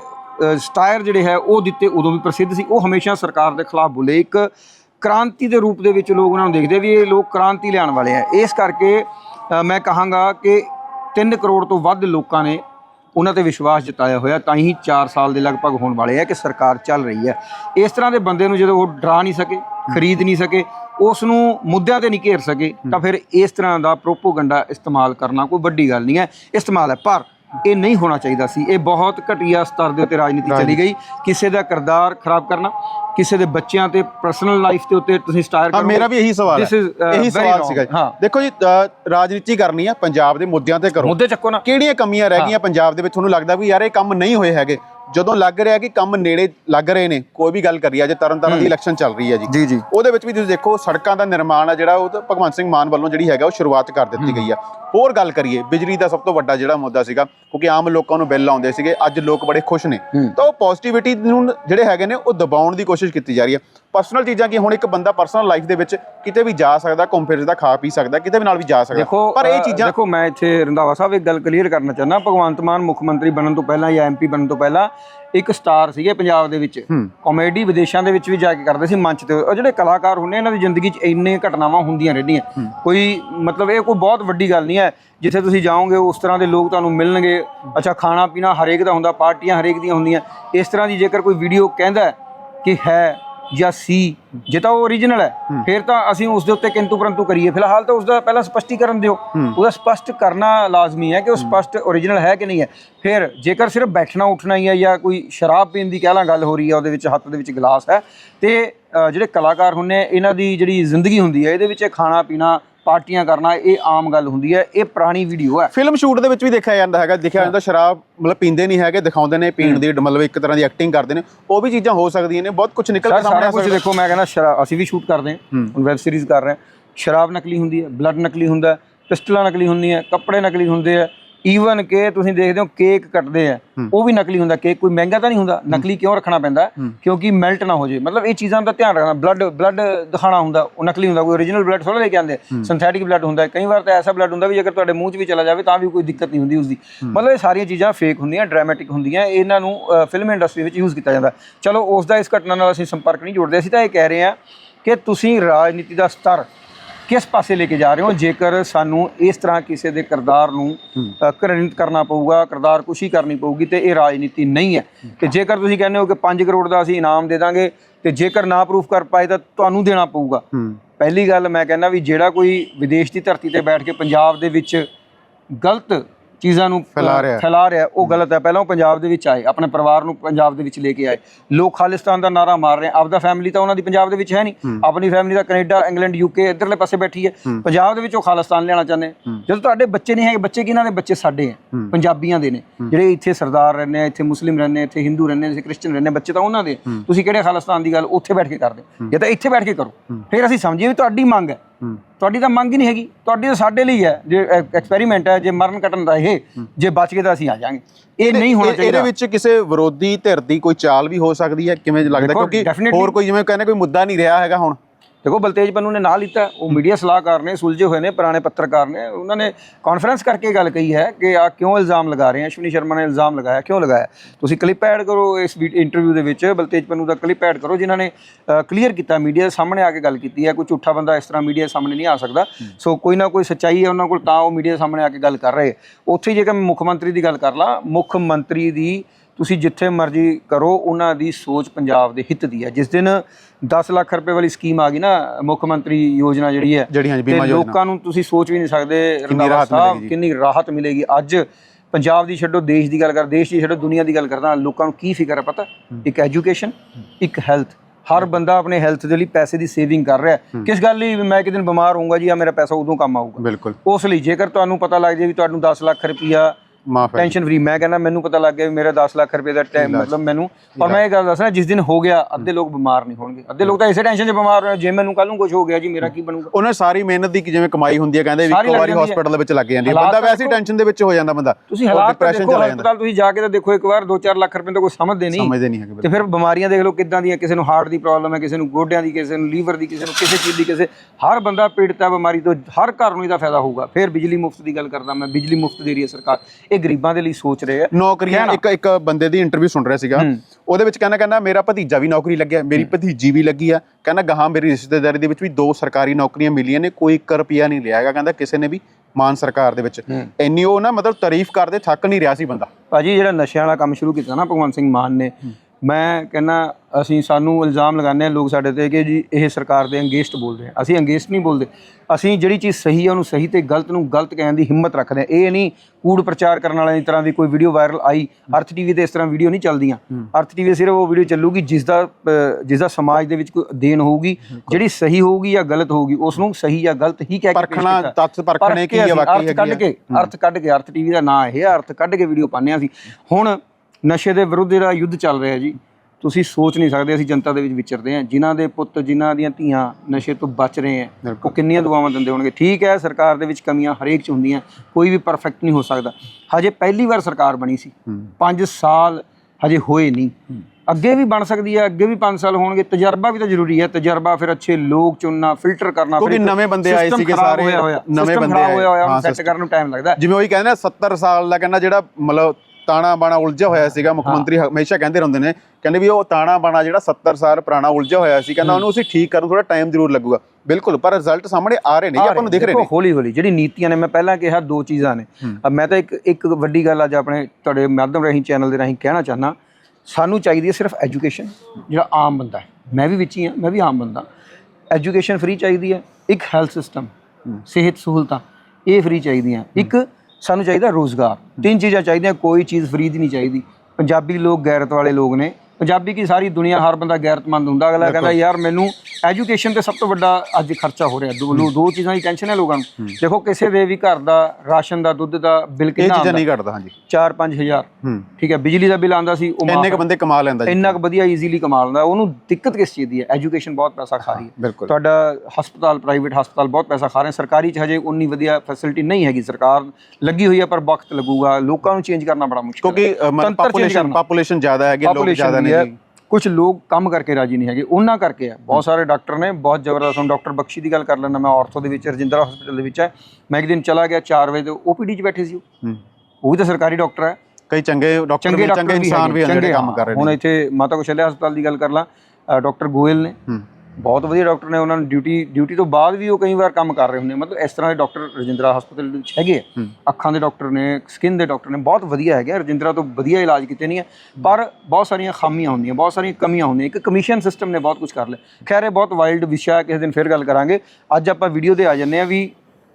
S1: ਸਟਾਇਰ ਜਿਹੜੇ ਹੈ ਉਹ ਦਿੱਤੇ ਉਦੋਂ ਵੀ ਪ੍ਰਸਿੱਧ ਸੀ। ਉਹ ਹਮੇਸ਼ਾ ਸਰਕਾਰ ਦੇ ਖਿਲਾਫ ਬੋਲੇ। ਇੱਕ ਕ੍ਰਾਂਤੀ ਦੇ ਰੂਪ ਦੇ ਵਿੱਚ ਲੋਕ ਉਹਨਾਂ ਨੂੰ ਦੇਖਦੇ ਵੀ ਇਹ ਲੋਕ ਕ੍ਰਾਂਤੀ ਲਿਆਉਣ ਵਾਲੇ ਆ। ਇਸ ਕਰਕੇ ਮੈਂ ਕਹਾਂਗਾ ਕਿ 3 ਕਰੋੜ ਤੋਂ ਵੱਧ ਲੋਕਾਂ ਨੇ ਉਹਨਾਂ ਤੇ ਵਿਸ਼ਵਾਸ ਜਤਾਇਆ ਹੋਇਆ। ਤਾਂ ਹੀ 4 ਸਾਲ ਦੇ ਲਗਭਗ ਹੋਣ ਵਾਲੇ ਆ ਕਿ ਸਰਕਾਰ ਚੱਲ ਰਹੀ ਹੈ। ਇਸ ਤਰ੍ਹਾਂ ਦੇ ਬੰਦੇ ਨੂੰ ਜਦੋਂ ਉਹ ਡਰਾ ਨਹੀਂ ਸਕੇ ਖਰੀਦ ਨਹੀਂ ਸਕੇ ਉਸ ਨੂੰ ਮੁੱਦਿਆਂ ਤੇ ਨਹੀਂ ਘੇਰ ਸਕੇ ਤਾਂ ਫਿਰ ਇਸ ਤਰ੍ਹਾਂ ਦਾ ਪ੍ਰੋਪੋਗੰਡਾ ਇਸਤੇਮਾਲ ਕਰਨਾ ਕੋਈ ਵੱਡੀ ਗੱਲ ਨਹੀਂ ਹੈ। ਇਸਤੇਮਾਲ ਹੈ ਪਰ ਇਹ ਨਹੀਂ ਹੋਣਾ ਚਾਹੀਦਾ ਸੀ। ਇਹ ਬਹੁਤ ਘਟੀਆ ਸਤਰ ਦੇ ਉੱਤੇ ਰਾਜਨੀਤੀ ਚਲੀ ਗਈ। ਕਿਸੇ ਦਾ ਕਿਰਦਾਰ ਖਰਾਬ ਕਰਨਾ ਕਿਸੇ ਦੇ ਬੱਚਿਆਂ ਤੇ ਪਰਸਨਲ ਲਾਈਫ ਦੇ ਉੱਤੇ ਤੁਸੀਂ ਸਟਾਰ
S2: ਹਾਂ ਮੇਰਾ ਵੀ ਇਹੀ ਸਵਾਲ ਹੈ।
S1: Uh,
S2: ਇਹੀ ਸਵਾਲ. ਸੀਗਾ। ਦੇਖੋ ਜੀ ਰਾਜਨੀਤੀ ਕਰਨੀ ਹੈ ਪੰਜਾਬ ਦੇ ਮੁੱਦਿਆਂ ਤੇ ਕਰੋ।
S1: ਮੁੱਦੇ ਚੱਕੋ ਨਾ।
S2: ਕਿਹੜੀਆਂ ਕਮੀਆਂ ਰਹਿ ਗਈਆਂ ਪੰਜਾਬ ਦੇ ਵਿੱਚ? ਤੁਹਾਨੂੰ ਲੱਗਦਾ ਵੀ ਯਾਰ ਇਹ ਕੰਮ ਨਹੀਂ ਹੋਏ ਹੈਗੇ। ਜਦੋਂ ਲੱਗ ਰਿਹਾ ਕਿ ਕੰਮ ਨੇੜੇ ਲੱਗ ਰਹੇ ਨੇ ਕੋਈ ਵੀ ਗੱਲ ਕਰੀਏ ਜੇ ਤਰਨਤਾਰਨ ਦੀ ਇਲੈਕਸ਼ਨ ਚੱਲ ਰਹੀ ਹੈ ਜੀ।
S1: ਜੀ ਜੀ।
S2: ਉਹਦੇ ਵਿੱਚ ਵੀ ਤੁਸੀਂ ਦੇਖੋ ਸੜਕਾਂ ਦਾ ਨਿਰਮਾਣ ਆ ਜਿਹੜਾ ਉਹ ਤਾਂ ਭਗਵੰਤ ਸਿੰਘ ਮਾਨ ਵੱਲੋਂ ਜਿਹੜੀ ਹੈਗਾ ਉਹ ਸ਼ੁਰੂਆਤ ਕਰ ਦਿੱਤੀ ਗਈ ਆ। ਹੋਰ ਗੱਲ ਕਰੀਏ ਬਿਜਲੀ ਦਾ ਸਭ ਤੋਂ ਵੱਡਾ ਜਿਹੜਾ ਮੁੱਦਾ ਸੀਗਾ ਕਿਉਂਕਿ ਆਮ ਲੋਕਾਂ ਨੂੰ ਬਿੱਲ ਆਉਂਦੇ ਸੀਗੇ ਅੱਜ ਲੋਕ ਬੜੇ ਖੁਸ਼ ਨੇ। ਤਾਂ ਉਹ ਪੋਜ਼ਿਟਿਵਿਟੀ ਨੂੰ ਜਿਹੜੇ ਹੈਗੇ ਨੇ ਉਹ ਦਬਾਉਣ ਦੀ ਕੋਸ਼ਿਸ਼ ਕੀਤੀ ਜਾ ਰਹੀ ਹੈ ਪਰਸਨਲ ਚੀਜ਼ਾਂ ਕੀ ਹੁਣ ਇੱਕ ਬੰਦਾ ਪਰਸਨਲ ਲਾਈਫ ਦੇ ਵਿੱਚ ਕਿਤੇ ਵੀ ਜਾ ਸਕਦਾ ਘੁੰਮ ਫਿਰ ਸਕਦਾ ਖਾ ਪੀ ਸਕਦਾ ਕਿਤੇ ਵੀ ਨਾਲ ਵੀ ਜਾ ਸਕਦਾ। ਪਰ ਇਹ ਚੀਜ਼ਾਂ
S1: ਦੇਖੋ ਮੈਂ ਇੱਥੇ ਰੰਧਾਵਾ ਸਾਹਿਬ ਇੱਕ ਗੱਲ ਕਲੀਅਰ ਕਰਨਾ ਚਾਹੁੰਦਾ ਭਗਵੰਤ ਮਾਨ ਮੁੱਖ ਮੰਤਰੀ ਬਣਨ ਤੋਂ ਪਹਿਲਾਂ ਜਾਂ ਐਮਪੀ ਬਣਨ ਤੋਂ ਪਹਿਲਾਂ ਇੱਕ ਸਟਾਰ ਸੀਗੇ ਪੰਜਾਬ ਦੇ ਵਿੱਚ। ਕਾਮੇਡੀ ਵਿਦੇਸ਼ਾਂ ਦੇ ਵਿੱਚ ਵੀ ਜਾ ਕੇ ਕਰਦੇ ਸੀ ਮੰਚ ਤੇ। ਉਹ ਜਿਹੜੇ ਕਲਾਕਾਰ ਹੁੰਦੇ ਇਹਨਾਂ ਦੀ ਜ਼ਿੰਦਗੀ 'ਚ ਇੰਨੇ ਘਟਨਾਵਾਂ ਹੁੰਦੀਆਂ ਰਹਿੰਦੀਆਂ। ਕੋਈ ਮਤਲਬ ਇਹ ਕੋਈ ਬਹੁਤ ਵੱਡੀ ਗੱਲ ਨਹੀਂ ਹੈ। ਜਿੱਥੇ ਤੁਸੀਂ ਜਾਓਗੇ ਉਸ ਤਰ੍ਹਾਂ ਦੇ ਲੋਕ ਤੁਹਾਨੂੰ ਮਿਲਣਗੇ। ਅੱਛਾ ਖਾਣਾ ਪੀਣਾ ਹਰੇਕ ਦਾ ਹੁੰਦਾ ਪਾਰਟੀਆਂ ਹਰੇਕ ਦੀਆਂ ਹੁੰਦੀਆਂ। ਇਸ ਤਰ੍ਹਾਂ ਦੀ ਜੇਕਰ ਕੋਈ ਵੀਡੀਓ ਕਹਿੰਦਾ ਕਿ ਹੈ ਜਾਂ ਸੀ ਜੇ ਤਾਂ ਉਹ ਓਰੀਜਨਲ ਹੈ ਫਿਰ ਤਾਂ ਅਸੀਂ ਉਸ ਦੇ ਉੱਤੇ ਕਿੰਤੂ ਪਰੰਤੂ ਕਰੀਏ। ਫਿਲਹਾਲ ਤਾਂ ਉਸ ਦਾ ਪਹਿਲਾਂ ਸਪਸ਼ਟੀਕਰਨ ਦਿਓ। ਉਹਦਾ ਸਪਸ਼ਟ ਕਰਨਾ ਲਾਜ਼ਮੀ ਹੈ ਕਿ ਉਹ ਸਪਸ਼ਟ ਓਰੀਜਨਲ ਹੈ ਕਿ ਨਹੀਂ ਹੈ। ਫਿਰ ਜੇਕਰ ਸਿਰਫ ਬੈਠਣਾ ਉੱਠਣਾ ਹੀ ਹੈ ਜਾਂ ਕੋਈ ਸ਼ਰਾਬ ਪੀਣ ਦੀ ਕਹਿ ਲਾਂ ਗੱਲ ਹੋ ਰਹੀ ਹੈ ਉਹਦੇ ਵਿੱਚ ਹੱਥ ਦੇ ਵਿੱਚ ਗਲਾਸ ਹੈ ਤੇ ਜਿਹੜੇ ਕਲਾਕਾਰ ਆ ਇਹਨਾਂ ਦੀ ਜਿਹੜੀ ਜ਼ਿੰਦਗੀ ਹੁੰਦੀ ਹੈ ਇਹਦੇ ਵਿੱਚ ਖਾਣਾ ਪੀਣਾ ਪਾਰਟੀਆਂ ਕਰਨਾ ਇਹ ਆਮ ਗੱਲ ਹੁੰਦੀ ਹੈ ਇਹ ਪੁਰਾਣੀ ਵੀਡੀਓ ਹੈ।
S2: ਫਿਲਮ ਸ਼ੂਟ ਦੇ ਵਿੱਚ ਵੀ ਦੇਖਿਆ ਜਾਂਦਾ ਹੈਗਾ ਦਿਖਿਆ ਜਾਂਦਾ ਸ਼ਰਾਬ ਮਤਲਬ ਪੀਂਦੇ ਨਹੀਂ ਹੈਗੇ ਦਿਖਾਉਂਦੇ ਨੇ ਪੀਣ ਦੀ ਮਤਲਬ ਇੱਕ ਤਰ੍ਹਾਂ ਦੀ ਐਕਟਿੰਗ ਕਰਦੇ ਨੇ ਉਹ ਵੀ ਚੀਜ਼ਾਂ ਹੋ ਸਕਦੀਆਂ ਨੇ ਬਹੁਤ ਕੁਝ ਨਿਕਲ ਕੇ ਸਾਹਮਣੇ ਆ ਸਕਦਾ
S1: ਦੇਖੋ ਮੈਂ ਕਹਿੰਦਾ ਸ਼ਰਾਬ ਅਸੀਂ ਵੀ ਸ਼ੂਟ ਕਰਦੇ ਹਾਂ ਹੁਣ ਵੈਬ ਸੀਰੀਜ਼ ਕਰ ਰਹੇ ਹਾਂ। ਸ਼ਰਾਬ ਨਕਲੀ ਹੁੰਦੀ ਹੈ ਬਲੱਡ ਨਕਲੀ ਹੁੰਦਾ ਪਿਸਟਲਾਂ ਨਕਲੀ ਹੁੰਦੀਆਂ ਕੱਪੜੇ ਨਕਲੀ ਹੁੰਦੇ ਆ ਈਵਨ ਕਿ ਤੁਸੀਂ ਦੇਖਦੇ ਹੋ ਕੇਕ ਕੱਟਦੇ ਆ ਉਹ ਵੀ ਨਕਲੀ ਹੁੰਦਾ ਕੇਕ ਕੋਈ ਮਹਿੰਗਾ ਤਾਂ ਨਹੀਂ ਹੁੰਦਾ ਨਕਲੀ ਕਿਉਂ ਰੱਖਣਾ ਪੈਂਦਾ? ਕਿਉਂਕਿ ਮੈਲਟ ਨਾ ਹੋ ਜੇ ਮਤਲਬ ਇਹ ਚੀਜ਼ਾਂ ਦਾ ਧਿਆਨ ਰੱਖਣਾ ਬਲੱਡ ਬਲੱਡ ਦਿਖਾਣਾ ਹੁੰਦਾ ਉਹ ਨਕਲੀ ਹੁੰਦਾ ਕੋਈ ਓਰੀਜਨਲ ਬਲੱਡ ਥੋੜਾ ਲੈ ਕੇ ਆਉਂਦੇ ਸਿੰਥੈਟਿਕ ਬਲੱਡ ਹੁੰਦਾ। ਕਈ ਵਾਰ ਤਾਂ ਐਸਾ ਬਲੱਡ ਹੁੰਦਾ ਵੀ ਜੇਕਰ ਤੁਹਾਡੇ ਮੂੰਹ 'ਚ ਵੀ ਚਲਾ ਜਾਵੇ ਤਾਂ ਵੀ ਕੋਈ ਦਿੱਕਤ ਨਹੀਂ ਹੁੰਦੀ ਉਸਦੀ। ਮਤਲਬ ਇਹ ਸਾਰੀਆਂ ਚੀਜ਼ਾਂ ਫੇਕ ਹੁੰਦੀਆਂ ਡਰਾਮੈਟਿਕ ਹੁੰਦੀਆਂ ਇਹਨਾਂ ਨੂੰ ਫਿਲਮ ਇੰਡਸਟਰੀ ਵਿੱਚ ਯੂਜ਼ ਕੀਤਾ ਜਾਂਦਾ। ਚਲੋ ਉਸ ਦਾ ਇਸ ਘਟਨਾ ਨਾਲ ਅਸੀਂ ਸੰਪਰਕ ਨਹੀਂ ਜੋੜਦੇ। ਅਸੀਂ ਤਾਂ ਇਹ ਕਹਿ ਰਹੇ ਹਾਂ ਕਿ ਤੁਸੀਂ ਰਾਜਨੀਤੀ ਦਾ ਸਤਰ ਕਿਸ ਪਾਸੇ ਲੈ ਕੇ ਜਾ ਰਹੇ ਹੋ? ਜੇਕਰ ਸਾਨੂੰ ਇਸ ਤਰ੍ਹਾਂ ਕਿਸੇ ਦੇ ਕਿਰਦਾਰ ਨੂੰ ਘ੍ਰਿਣਿਤ ਕਰਨਾ ਪਊਗਾ ਕਿਰਦਾਰ ਕੁਸ਼ੀ ਕਰਨੀ ਪਊਗੀ ਤੇ ਇਹ ਰਾਜਨੀਤੀ ਨਹੀਂ ਹੈ। ਤੇ ਜੇਕਰ ਤੁਸੀਂ ਕਹਿੰਦੇ ਹੋ ਕਿ 5 ਕਰੋੜ ਦਾ ਅਸੀਂ ਇਨਾਮ ਦੇ ਦਾਂਗੇ ਤੇ ਜੇਕਰ ਨਾ ਪ੍ਰੂਫ ਕਰ ਪਾਏ ਤਾਂ ਤੁਹਾਨੂੰ ਦੇਣਾ ਪਊਗਾ। ਪਹਿਲੀ ਗੱਲ ਮੈਂ ਕਹਿੰਦਾ ਵੀ ਜਿਹੜਾ ਕੋਈ ਵਿਦੇਸ਼ ਦੀ ਧਰਤੀ ਤੇ ਬੈਠ ਕੇ ਪੰਜਾਬ ਦੇ ਵਿੱਚ ਗਲਤ ਚੀਜ਼ਾਂ ਨੂੰ
S2: ਫੈਲਾ ਰਿਹਾ।
S1: ਫੈਲਾ ਰਿਹਾ ਉਹ ਗਲਤ ਹੈ। ਪਹਿਲਾਂ ਉਹ ਪੰਜਾਬ ਦੇ ਵਿੱਚ ਆਏ ਆਪਣੇ ਪਰਿਵਾਰ ਨੂੰ ਪੰਜਾਬ ਦੇ ਵਿੱਚ ਲੈ ਕੇ ਆਏ। ਲੋਕ ਖਾਲਿਸਤਾਨ ਦਾ ਨਾਰਾ ਮਾਰ ਰਹੇ ਆਪਦਾ ਫੈਮਿਲੀ ਤਾਂ ਉਹਨਾਂ ਦੀ ਪੰਜਾਬ ਦੇ ਵਿੱਚ ਹੈ ਨਹੀਂ। ਆਪਣੀ ਫੈਮਿਲੀ ਤਾਂ ਕੈਨੇਡਾ ਇੰਗਲੈਂਡ ਯੂਕੇ ਇਧਰਲੇ ਪਾਸੇ ਬੈਠੀ ਹੈ। ਪੰਜਾਬ ਦੇ ਵਿੱਚ ਉਹ ਖਾਲਿਸਤਾਨ ਲਿਆਉਣਾ ਚਾਹੁੰਦੇ। ਜਦੋਂ ਤੁਹਾਡੇ ਬੱਚੇ ਨਹੀਂ ਹੈਗੇ ਬੱਚੇ ਕਿਹਨਾਂ ਦੇ? ਬੱਚੇ ਸਾਡੇ ਆ ਪੰਜਾਬੀਆਂ ਦੇ ਨੇ। ਜਿਹੜੇ ਇੱਥੇ ਸਰਦਾਰ ਰਹਿੰਦੇ ਆ ਇੱਥੇ ਮੁਸਲਿਮ ਰਹਿੰਦੇ ਆ ਇੱਥੇ ਹਿੰਦੂ ਰਹਿੰਦੇ ਆ ਇੱਥੇ ਕ੍ਰਿਸਚਨ ਰਹਿੰਦੇ ਆ ਬੱਚੇ ਤਾਂ ਉਹਨਾਂ ਦੇ। ਤੁਸੀਂ ਕਿਹੜੇ ਖਾਲਿਸਤਾਨ ਦੀ ਗੱਲ ਉੱਥੇ ਬੈਠ ਕੇ ਕਰਦੇ? ਜਾਂ ਤਾਂ ਇੱਥੇ ਬੈਠ ਕੇ ਕਰੋ। ਫਿਰ ਅਸੀਂ ਸਮਝੀਏ ਵੀ ਤੁਹਾਡੀ ਮੰਗ ਹੈ। ਤੁਹਾਡੀ ਤਾਂ ਮੰਗ ਹੀ ਨਹੀਂ ਹੈਗੀ। ਤੁਹਾਡੀ ਤਾਂ ਸਾਡੇ ਲਈ ਹੈ। ਜੇ ਐਕਸਪੈਰੀਮੈਂਟ ਹੈ ਜੇ ਮਰਨ ਕਟਣ ਦਾ ਇਹ ਜੇ ਬਚ ਗਏ ਤਾਂ ਅਸੀਂ ਆ ਜਾਾਂਗੇ। ਇਹ ਨਹੀਂ ਹੋਣਾ
S2: ਇਹ- ਇਹਦੇ
S1: ਚਾਹੀਦਾ।
S2: ਵਿੱਚ ਕਿਸੇ ਵਿਰੋਧੀ ਧਿਰ ਦੀ ਕੋਈ ਚਾਲ ਵੀ ਹੋ ਸਕਦੀ ਹੈ? ਕਿਵੇਂ ਲੱਗਦਾ? ਕਿਉਂਕਿ ਹੋਰ ਕੋਈ ਜਿਵੇਂ ਕਹਿੰਦੇ ਕੋਈ ਮੁੱਦਾ ਨਹੀਂ ਰਿਹਾ ਹੈਗਾ ਹੁਣ।
S1: ਦੇਖੋ ਬਲਤੇਜ ਪੰਨੂ ਨੇ ਨਾਂ ਲਿੱਤਾ, ਉਹ ਮੀਡੀਆ ਸਲਾਹਕਾਰ ਨੇ, ਸੁਲਝੇ ਹੋਏ ਨੇ, ਪੁਰਾਣੇ ਪੱਤਰਕਾਰ ਨੇ, ਉਹਨਾਂ ਨੇ ਕਾਨਫਰੰਸ ਕਰਕੇ ਗੱਲ ਕਹੀ ਹੈ ਕਿ ਆ ਕਿਉਂ ਇਲਜ਼ਾਮ ਲਗਾ ਰਹੇ ਆ? ਅਸ਼ਵਨੀ ਸ਼ਰਮਾ ਨੇ ਇਲਜ਼ਾਮ ਲਗਾਇਆ, ਕਿਉਂ ਲਗਾਇਆ? ਤੁਸੀਂ ਕਲਿੱਪ ਐਡ ਕਰੋ ਇਸ ਇੰਟਰਵਿਊ ਦੇ ਵਿੱਚ, ਬਲਤੇਜ ਪੰਨੂ ਦਾ ਕਲਿੱਪ ਐਡ ਕਰੋ, ਜਿਨ੍ਹਾਂ ਨੇ ਕਲੀਅਰ ਕੀਤਾ ਮੀਡੀਆ ਦੇ ਸਾਹਮਣੇ ਆ ਕੇ ਗੱਲ ਕੀਤੀ ਹੈ, ਕੋਈ ਝੂਠਾ ਬੰਦਾ ਇਸ ਤਰ੍ਹਾਂ ਮੀਡੀਆ ਸਾਹਮਣੇ ਨਹੀਂ ਆ ਸਕਦਾ। ਸੋ ਕੋਈ ਨਾ ਕੋਈ ਸੱਚਾਈ ਹੈ ਉਹਨਾਂ ਕੋਲ, ਤਾਂ ਉਹ ਮੀਡੀਆ ਸਾਹਮਣੇ ਆ ਕੇ ਗੱਲ ਕਰ ਰਹੇ। ਉੱਥੇ ਜੇਕਰ ਮੈਂ ਮੁੱਖ ਮੰਤਰੀ ਦੀ ਗੱਲ ਕਰ ਲਾਂ, ਮੁੱਖ ਮੰਤਰੀ ਦੀ ਤੁਸੀਂ ਜਿੱਥੇ ਮਰਜ਼ੀ ਕਰੋ ਉਹਨਾਂ ਦੀ ਸੋਚ ਪੰਜਾਬ ਦੇ ਹਿੱਤ ਦੀ ਹੈ। ਜਿਸ ਦਿਨ 10 ਲੱਖ ਰੁਪਏ ਵਾਲੀ ਸਕੀਮ ਆ ਗਈ ਨਾ ਮੁੱਖ ਮੰਤਰੀ ਯੋਜਨਾ ਜਿਹੜੀ ਹੈ
S2: ਜਿਹੜੀ ਹਾਂਜੀ
S1: ਤੇ
S2: ਬੀਮਾ ਯੋਜਨਾ।
S1: ਲੋਕਾਂ ਨੂੰ ਤੁਸੀਂ ਸੋਚ ਵੀ ਨਹੀਂ ਸਕਦੇ ਰੰਧਾਵਾ
S2: ਰਾਹਤ
S1: ਸਾਹਿਬ। ਕਿੰਨੀ ਰਾਹਤ ਮਿਲੇਗੀ। ਅੱਜ ਪੰਜਾਬ ਦੀ ਛੱਡੋ ਦੇਸ਼ ਦੀ ਗੱਲ ਕਰ ਦੇਸ਼ ਦੀ ਛੱਡੋ ਦੁਨੀਆ ਦੀ ਗੱਲ ਕਰਦਾ ਲੋਕਾਂ ਨੂੰ ਕੀ ਫਿਕਰ ਹੈ ਪਤਾ? ਇੱਕ ਐਜੂਕੇਸ਼ਨ ਇੱਕ ਹੈਲਥ ਹਰ ਬੰਦਾ ਆਪਣੇ ਹੈਲਥ ਦੇ ਲਈ ਪੈਸੇ ਦੀ ਸੇਵਿੰਗ ਕਰ ਰਿਹਾ। ਕਿਸ ਗੱਲ ਲਈ ਮੈਂ ਇੱਕ ਦਿਨ ਬਿਮਾਰ ਹੋਊਂਗਾ ਜੀ ਆ ਮੇਰਾ ਪੈਸਾ ਉਦੋਂ ਕੰਮ ਆਊਗਾ।
S2: ਬਿਲਕੁਲ।
S1: ਉਸ ਲਈ ਜੇਕਰ ਤੁਹਾਨੂੰ ਪਤਾ ਲੱਗ ਜੇ ਵੀ ਤੁਹਾਨੂੰ 10 ਲੱਖ ਰੁਪਈਆ
S2: ਮਾਫ ਹੈ
S1: ਟੈਨਸ਼ਨ ਫਰੀ ਮੈਂ ਕਹਿੰਦਾ ਮੈਨੂੰ ਪਤਾ ਲੱਗ ਗਿਆ ਵੀ ਮੇਰਾ 10 ਲੱਖ ਰੁਪਏ ਦਾ ਟਾਈਮ ਮਤਲਬ ਮੈਨੂੰ ਔਰ ਮੈਂ ਇਹ ਗੱਲ ਦੱਸਣਾ ਜਿਸ ਦਿਨ ਹੋ ਗਿਆ ਅੱਧੇ ਲੋਕ ਬਿਮਾਰ ਨਹੀਂ ਹੋਣਗੇ। ਅੱਧੇ ਲੋਕ ਤਾਂ ਇਸੇ ਟੈਨਸ਼ਨ 'ਚ ਬਿਮਾਰ ਹੋਏ ਜੇ ਮੈਨੂੰ ਕੱਲ ਨੂੰ ਕੁਝ ਹੋ ਗਿਆ ਜੀ ਮੇਰਾ ਕੀ ਬਣੂਗਾ?
S2: ਉਹਨਾਂ ਸਾਰੀ ਮਿਹਨਤ ਦੀ ਜਿਵੇਂ ਕਮਾਈ ਹੁੰਦੀ ਹੈ ਕਹਿੰਦੇ ਵੀ ਇੱਕੋ ਵਾਰੀ। ਹਸਪੀਟਲ ਦੇ ਵਿੱਚ ਲੱਗ ਜਾਂਦੀ ਹੈ। ਬੰਦਾ ਵੈਸੇ ਹੀ ਟੈਨਸ਼ਨ ਦੇ ਵਿੱਚ ਹੋ ਜਾਂਦਾ ਬੰਦਾ।
S1: ਤੁਸੀਂ ਹਾਲਾਤ
S2: ਜਾਂਦਾ।
S1: ਹਸਪਤਾਲ ਤੁਸੀਂ ਜਾ ਕੇ ਤਾਂ ਦੇਖੋ ਇੱਕ ਵਾਰ 2-4 ਲੱਖ ਰੁਪਏ ਤਾਂ ਕੋਈ ਸਮਝਦੇ ਨਹੀਂ।
S2: ਸਮਝਦੇ ਨਹੀਂ ਹੈਗੇ
S1: ਤੇ ਫਿਰ ਬਿਮਾਰੀਆਂ ਦੇਖ ਲਓ ਕਿੱਦਾਂ ਦੀਆਂ ਕਿਸੇ ਨੂੰ ਹਾਰਟ ਦੀ ਪ੍ਰੋਬਲਮ ਹੈ ਕਿਸੇ ਨੂੰ ਗੋਡਿਆਂ ਦੀ ਕਿਸੇ ਨੂੰ ਲੀਵਰ ਦੀ ਕਿਸੇ ਨੂੰ ਕਿਸੇ ਚੀਜ਼ ਦੀ ਕਿਸੇ ਹਰ ਬੰਦਾ ਪੀੜਤ ਹੈ ਬਿਮਾਰੀ ਤੋਂ ਹਰ ਘਰ ਨੂੰ ਇਹਦਾ ਫਾਇਦਾ ਹੋਊਗਾ। ਫਿਰ ਬਿਜਲੀ ਮੁਫਤ ਦੀ ਗੱਲ ਕਰਦਾ ਮੈਂ ਬਿਜਲੀ ਮੁਫਤ ਦੇ ਰਹੀ ਹੈ ਸਰਕਾਰ। ਇਹ ਗਰੀਬਾਂ ਦੇ ਲਈ ਸੋਚ ਰਹੇ ਆ?
S2: ਨੌਕਰੀਆਂ ਇੱਕ ਇੱਕ ਬੰਦੇ ਦੀ ਇੰਟਰਵਿਊ ਸੁਣ ਰਿਹਾ ਸੀਗਾ। ਉਹਦੇ ਵਿੱਚ ਕਹਿੰਦਾ ਕਹਿੰਦਾ ਮੇਰਾ ਭਤੀਜਾ ਵੀ ਨੌਕਰੀ ਲੱਗਿਆ ਮੇਰੀ ਭਤੀਜੀ ਵੀ ਲੱਗੀ ਆ। ਕਹਿੰਦਾ ਗਾਹਾਂ ਮੇਰੀ ਰਿਸ਼ਤੇਦਾਰੀ ਦੇ ਵਿੱਚ ਵੀ ਦੋ ਸਰਕਾਰੀ ਨੌਕਰੀਆਂ ਮਿਲੀਆਂ ਨੇ ਕੋਈ 1 ਰੁਪਿਆ ਨਹੀਂ ਲਿਆ ਹੈਗਾ। ਕਹਿੰਦਾ ਕਿਸੇ ਨੇ ਵੀ ਮਾਨ ਸਰਕਾਰ ਦੇ ਵਿੱਚ। ਇੰਨੀ ਉਹ ਨਾ ਮਤਲਬ ਤਾਰੀਫ ਕਰਦੇ ਥੱਕ ਨਹੀਂ ਰਿਹਾ ਸੀ ਬੰਦਾ।
S1: ਭਾਜੀ ਜਿਹੜਾ ਨਸ਼ਿਆਂ ਵਾਲਾ ਕੰਮ ਸ਼ੁਰੂ ਕੀਤਾ ਨਾ ਭਗਵੰਤ ਸਿੰਘ ਮਾਨ ਨੇ ਮੈਂ ਕਹਿੰਦਾ ਅਸੀਂ ਸਾਨੂੰ ਇਲਜ਼ਾਮ ਲਗਾਉਂਦੇ ਆ ਲੋਕ ਸਾਡੇ ਤੇ ਕਿ ਜੀ ਇਹ ਸਰਕਾਰ ਦੇ ਅੰਗੇਸਟ ਬੋਲਦੇ ਆ। ਅਸੀਂ ਅੰਗੇਸਟ ਨਹੀਂ ਬੋਲਦੇ। ਅਸੀਂ ਜਿਹੜੀ ਚੀਜ਼ ਸਹੀ ਆ ਉਹਨੂੰ ਸਹੀ ਤੇ ਗਲਤ ਨੂੰ ਗਲਤ ਕਹਿਣ ਦੀ ਹਿੰਮਤ ਰੱਖਦੇ ਆ ਇਹ ਨਹੀਂ ਕੂੜ ਪ੍ਰਚਾਰ ਕਰਨ ਵਾਲਿਆਂ ਦੀ ਤਰ੍ਹਾਂ ਦੀ ਕੋਈ ਵੀਡੀਓ ਵਾਇਰਲ ਆਈ ਅਰਥ ਟੀਵੀ ਤੇ ਇਸ ਤਰ੍ਹਾਂ ਵੀਡੀਓ ਨਹੀਂ ਚੱਲਦੀਆਂ। ਅਰਥ ਟੀਵੀ ਸਿਰਫ ਉਹ ਵੀਡੀਓ ਚੱਲੂਗੀ ਜਿਸ ਦਾ ਜਿਸ ਦਾ ਸਮਾਜ ਦੇ ਵਿੱਚ ਕੋਈ ਦੇਣ ਹੋਊਗੀ ਜਿਹੜੀ ਸਹੀ ਹੋਊਗੀ ਜਾਂ ਗਲਤ ਹੋਊਗੀ ਉਸ ਨੂੰ ਸਹੀ ਜਾਂ ਗਲਤ ਹੀ ਕਹਿ ਕੇ
S2: ਪਰਖਣਾ। ਤੱਥ ਪਰਖਣੇ
S1: ਪਰਖ
S2: ਕੀ ਆ,
S1: ਅਸੀਂ
S2: ਵਾਕਈ
S1: ਅਰਥ ਕੱਢ
S2: ਆ।
S1: ਕੇ ਅਰਥ ਕੱਢ ਕੇ ਅਰਥ ਟੀਵੀ ਦਾ ਨਾਂ ਇਹ ਹੈ ਅਰਥ ਕੱਢ ਕੇ ਵੀਡੀਓ ਪਾਉਂਦੇ ਹਾਂ ਅਸੀਂ। ਹੁਣ ਨਸ਼ੇ ਦੇ ਵਿਰੁੱਧ ਜਿਹੜਾ ਯੁੱਧ ਚੱਲ ਰਿਹਾ ਜੀ ਤੁਸੀਂ ਸੋਚ ਨਹੀਂ ਸਕਦੇ ਅਸੀਂ ਜਨਤਾ ਦੇ ਵਿੱਚ ਵਿਚਰਦੇ ਹਾਂ। ਜਿਨ੍ਹਾਂ ਦੇ ਪੁੱਤ ਜਿਨ੍ਹਾਂ ਦੀਆਂ ਧੀਆਂ ਨਸ਼ੇ ਤੋਂ ਬਚ ਰਹੇ ਹੈ ਉਹ ਕਿੰਨੀਆਂ ਦੁਆਵਾਂ ਦਿੰਦੇ ਹੋਣਗੇ? ਠੀਕ ਹੈ ਸਰਕਾਰ ਦੇ ਵਿੱਚ ਕਮੀਆਂ ਹਰੇਕ ਚ ਹੁੰਦੀਆਂ ਕੋਈ ਵੀ ਪਰਫੈਕਟ ਨਹੀਂ ਹੋ ਸਕਦਾ। ਹਜੇ ਪਹਿਲੀ ਵਾਰ ਸਰਕਾਰ ਬਣੀ ਸੀ। 5 ਸਾਲ ਹਜੇ ਹੋਏ ਨਹੀਂ। ਅੱਗੇ ਵੀ ਬਣ ਸਕਦੀ ਹੈ ਅੱਗੇ ਵੀ 5 ਸਾਲ ਹੋਣਗੇ। ਤਜਰਬਾ ਵੀ ਤਾਂ ਜ਼ਰੂਰੀ ਹੈ। ਤਜਰਬਾ ਫਿਰ ਅੱਛੇ ਲੋਕ ਚੁਣਨਾ ਫਿਲਟਰ ਕਰਨਾ
S2: ਕਿਉਂਕਿ ਨਵੇਂ ਬੰਦੇ ਆਏ ਸੀਗੇ ਸਾਰੇ। ਨਵੇਂ ਬੰਦੇ ਆਏ।
S1: ਹੋਇਆ ਸੈੱਟ ਕਰਨ ਨੂੰ ਟਾਈਮ ਲੱਗਦਾ।
S2: ਜਿਵੇਂ ਉਹੀ ਕਹਿੰਦੇ ਆ 70 ਸਾਲ ਦਾ ਕਹਿੰਦਾ ਜਿਹੜਾ ਮਤਲਬ ਤਾਣਾ ਬਾਣਾ ਉਲਝਿਆ ਹੋਇਆ ਸੀਗਾ ਮੁੱਖ ਮੰਤਰੀ ਹਮੇਸ਼ਾ ਕਹਿੰਦੇ ਰਹਿੰਦੇ ਨੇ। ਕਹਿੰਦੇ ਵੀ ਉਹ ਤਾਣਾ ਬਾਣਾ ਜਿਹੜਾ 70 ਸਾਲ ਪੁਰਾਣਾ ਉਲਝਿਆ ਹੋਇਆ ਸੀ ਕਹਿੰਦਾ ਉਹਨੂੰ ਅਸੀਂ ਠੀਕ ਕਰਨ ਥੋੜਾ ਟਾਈਮ ਜ਼ਰੂਰ ਲੱਗੂਗਾ। ਬਿਲਕੁਲ ਪਰ ਰਿਜ਼ਲਟ ਸਾਹਮਣੇ ਆ ਰਹੇ ਨੇ ਆਪਾਂ ਨੂੰ ਦਿਖ ਰਹੇ ਨੇ?
S1: ਹੌਲੀ ਹੌਲੀ ਜਿਹੜੀ ਨੀਤੀਆਂ ਨੇ ਮੈਂ ਪਹਿਲਾਂ ਕਿਹਾ ਦੋ ਚੀਜ਼ਾਂ ਨੇ। ਮੈਂ ਤਾਂ ਇੱਕ ਇੱਕ ਵੱਡੀ ਗੱਲ ਅੱਜ ਆਪਣੇ ਤੁਹਾਡੇ ਮਾਧਿਅਮ ਰਾਹੀਂ ਚੈਨਲ ਦੇ ਰਾਹੀਂ ਕਹਿਣਾ ਚਾਹਨਾ ਸਾਨੂੰ ਚਾਹੀਦੀ ਹੈ ਸਿਰਫ ਐਜੂਕੇਸ਼ਨ ਜਿਹੜਾ ਆਮ ਬੰਦਾ ਹੈ ਮੈਂ ਵੀ ਵਿੱਚ ਹੀ ਹਾਂ ਮੈਂ ਵੀ ਆਮ ਬੰਦਾ। ਐਜੂਕੇਸ਼ਨ ਫ੍ਰੀ ਚਾਹੀਦੀ ਹੈ ਇੱਕ ਹੈਲਥ ਸਿਸਟਮ ਸਿਹਤ ਸਹੂਲਤਾਂ ਇਹ ਫ੍ਰੀ ਚਾਹੀਦੀਆਂ। ਇੱਕ ਸਾਨੂੰ ਚਾਹੀਦਾ ਰੋਜ਼ਗਾਰ। ਤਿੰਨ ਚੀਜ਼ਾਂ ਚਾਹੀਦੀਆਂ ਕੋਈ ਚੀਜ਼ ਫ੍ਰੀ ਦੀ ਨਹੀਂ ਚਾਹੀਦੀ। ਪੰਜਾਬੀ ਲੋਕ ਗੈਰਤ ਵਾਲੇ ਲੋਕ ਨੇ। ਪੰਜਾਬੀ ਕੀ ਸਾਰੀ ਦੁਨੀਆ ਹਰ ਬੰਦਾ ਗੈਰਤਮੰਦ ਹੁੰਦਾ। ਅਗਲਾ ਕਹਿੰਦਾ ਯਾਰ ਮੈਨੂੰ ਐਜੂਕੇਸ਼ਨ ਤੇ ਸਭ ਤੋਂ ਵੱਡਾ ਅੱਜ ਖਰਚਾ ਹੋ ਰਿਹਾ। ਦੋ ਦੋ ਚੀਜ਼ਾਂ ਦੀ ਟੈਨਸ਼ਨ ਹੈ ਲੋਕਾਂ ਨੂੰ। ਦੇਖੋ ਕਿਸੇ ਦੇ ਵੀ ਘਰ ਦਾ ਰਾਸ਼ਨ ਦਾ ਦੁੱਧ ਦਾ ਬਿੱਲ
S2: ਇਹ
S1: ਕਿੰਨਾ
S2: ਚੀਜ਼ਾਂ
S1: ਆਉਂਦਾ?
S2: ਨਹੀਂ ਘਟਦਾ ਹਾਂਜੀ।
S1: 4-5000
S2: ਹੂੰ।
S1: ਠੀਕ ਹੈ ਬਿਜਲੀ ਦਾ ਬਿੱਲ ਆਉਂਦਾ ਸੀ ਉਹ
S2: ਇੰਨੇ ਕ ਬੰਦੇ ਕਮਾ ਲੈਂਦਾ ਜੀ।
S1: ਇੰਨਾ ਕੁ ਵਧੀਆ ਈਜ਼ੀਲੀ ਕਮਾ ਲੈਂਦਾ। ਉਹਨੂੰ ਦਿੱਕਤ ਕਿਸ ਚੀਜ਼ ਦੀ ਹੈ? ਐਜੂਕੇਸ਼ਨ ਬਹੁਤ ਪੈਸਾ ਖਾ ਰਹੀ ਹੈ। ਤੁਹਾਡਾ ਹਸਪਤਾਲ ਪ੍ਰਾਈਵੇਟ ਹਸਪਤਾਲ ਬਹੁਤ ਪੈਸਾ ਖਾ ਰਹੇ। ਸਰਕਾਰੀ ਚ ਹਜੇ ਉਨੀ ਵਧੀਆ ਫੈਸਿਲਿਟੀ ਨਹੀਂ ਹੈਗੀ। ਸਰਕਾਰ ਲੱਗੀ ਹੋਈ ਹੈ ਪਰ ਵਕਤ ਲੱਗੂਗਾ। ਲੋਕਾਂ ਨੂੰ ਚੇਂਜ ਕਰਨਾ ਬੜਾ ਮੁਸ਼ਕਲ
S2: ਕਿਉਂਕਿ ਪਾਪੂਲੇਸ਼ਨ ਪਾਪੂਲੇਸ਼ਨ ਜ਼ਿਆਦਾ ਹੈਗੀ ਲੋਕ ਜ਼ਿਆਦਾ ਨੇ
S1: ਕੁਝ ਲੋਕ ਕੰਮ ਕਰਕੇ ਰਾਜੀ ਨਹੀਂ ਹੈਗੇ ਉਹਨਾਂ ਕਰਕੇ ਹੈ। ਬਹੁਤ ਸਾਰੇ ਡਾਕਟਰ ਨੇ ਬਹੁਤ ਜ਼ਬਰਦਸਤ ਹੁਣ ਡਾਕਟਰ ਬਖਸ਼ੀ ਦੀ ਗੱਲ ਕਰ ਲੈਣਾ ਮੈਂ ਆਰਥੋ ਦੇ ਵਿੱਚ ਰਜਿੰਦਰਾ ਹਸਪੀਟਲ ਦੇ ਵਿੱਚ ਹੈ। ਮੈਂ ਇੱਕ ਦਿਨ ਚਲਾ ਗਿਆ 4 ਵਜੇ ਤੇ ਓਪੀਡੀ 'ਚ ਬੈਠੇ ਸੀ ਉਹ।
S2: ਹੂੰ।
S1: ਉਹ ਵੀ ਤਾਂ ਸਰਕਾਰੀ ਡਾਕਟਰ ਹੈ।
S2: ਕਈ ਚੰਗੇ ਡਾਕਟਰ ਵੀ ਚੰਗੇ ਇਨਸਾਨ ਵੀ ਹਨ ਜਿਹੜੇ ਕੰਮ ਕਰ ਰਹੇ
S1: ਹੁਣ
S2: ਨੇ।
S1: ਇੱਥੇ ਮਾਤਾ ਕੁਸ਼ਲਿਆ ਹਸਪਤਾਲ ਦੀ ਗੱਲ ਕਰ ਲਾਂ ਡਾਕਟਰ ਗੋਇਲ ਨੇ।
S2: ਹੂੰ।
S1: ਬਹੁਤ ਵਧੀਆ ਡਾਕਟਰ ਨੇ ਉਹਨਾਂ ਨੂੰ ਡਿਊਟੀ ਡਿਊਟੀ ਤੋਂ ਬਾਅਦ ਵੀ ਉਹ ਕਈ ਵਾਰ ਕੰਮ ਕਰ ਰਹੇ ਹੁੰਦੇ। ਮਤਲਬ ਇਸ ਤਰ੍ਹਾਂ ਦੇ ਡਾਕਟਰ ਰਜਿੰਦਰਾ ਹਸਪਤਾਲ ਵਿੱਚ ਹੈਗੇ ਆ। ਅੱਖਾਂ ਦੇ ਡਾਕਟਰ ਨੇ ਸਕਿਨ ਦੇ ਡਾਕਟਰ ਨੇ ਬਹੁਤ ਵਧੀਆ ਹੈਗੇ। ਰਜਿੰਦਰਾ ਤੋਂ ਵਧੀਆ ਇਲਾਜ ਕੀਤੇ ਨਹੀਂ ਹੈ ਪਰ ਬਹੁਤ ਸਾਰੀਆਂ ਖਾਮੀਆਂ ਹੁੰਦੀਆਂ ਬਹੁਤ ਸਾਰੀਆਂ ਕਮੀਆਂ ਹੁੰਦੀਆਂ। ਇੱਕ ਕਮਿਸ਼ਨ ਸਿਸਟਮ ਨੇ ਬਹੁਤ ਕੁਝ ਕਰ ਲਿਆ। ਖੈਰ ਇਹ ਬਹੁਤ ਵਾਈਲਡ ਵਿਸ਼ਾ ਹੈ, ਕਿਸੇ ਦਿਨ ਫਿਰ ਗੱਲ ਕਰਾਂਗੇ। ਅੱਜ ਆਪਾਂ ਵੀਡੀਓ ਤੇ ਆ ਜੰਨੇ ਆ ਵੀ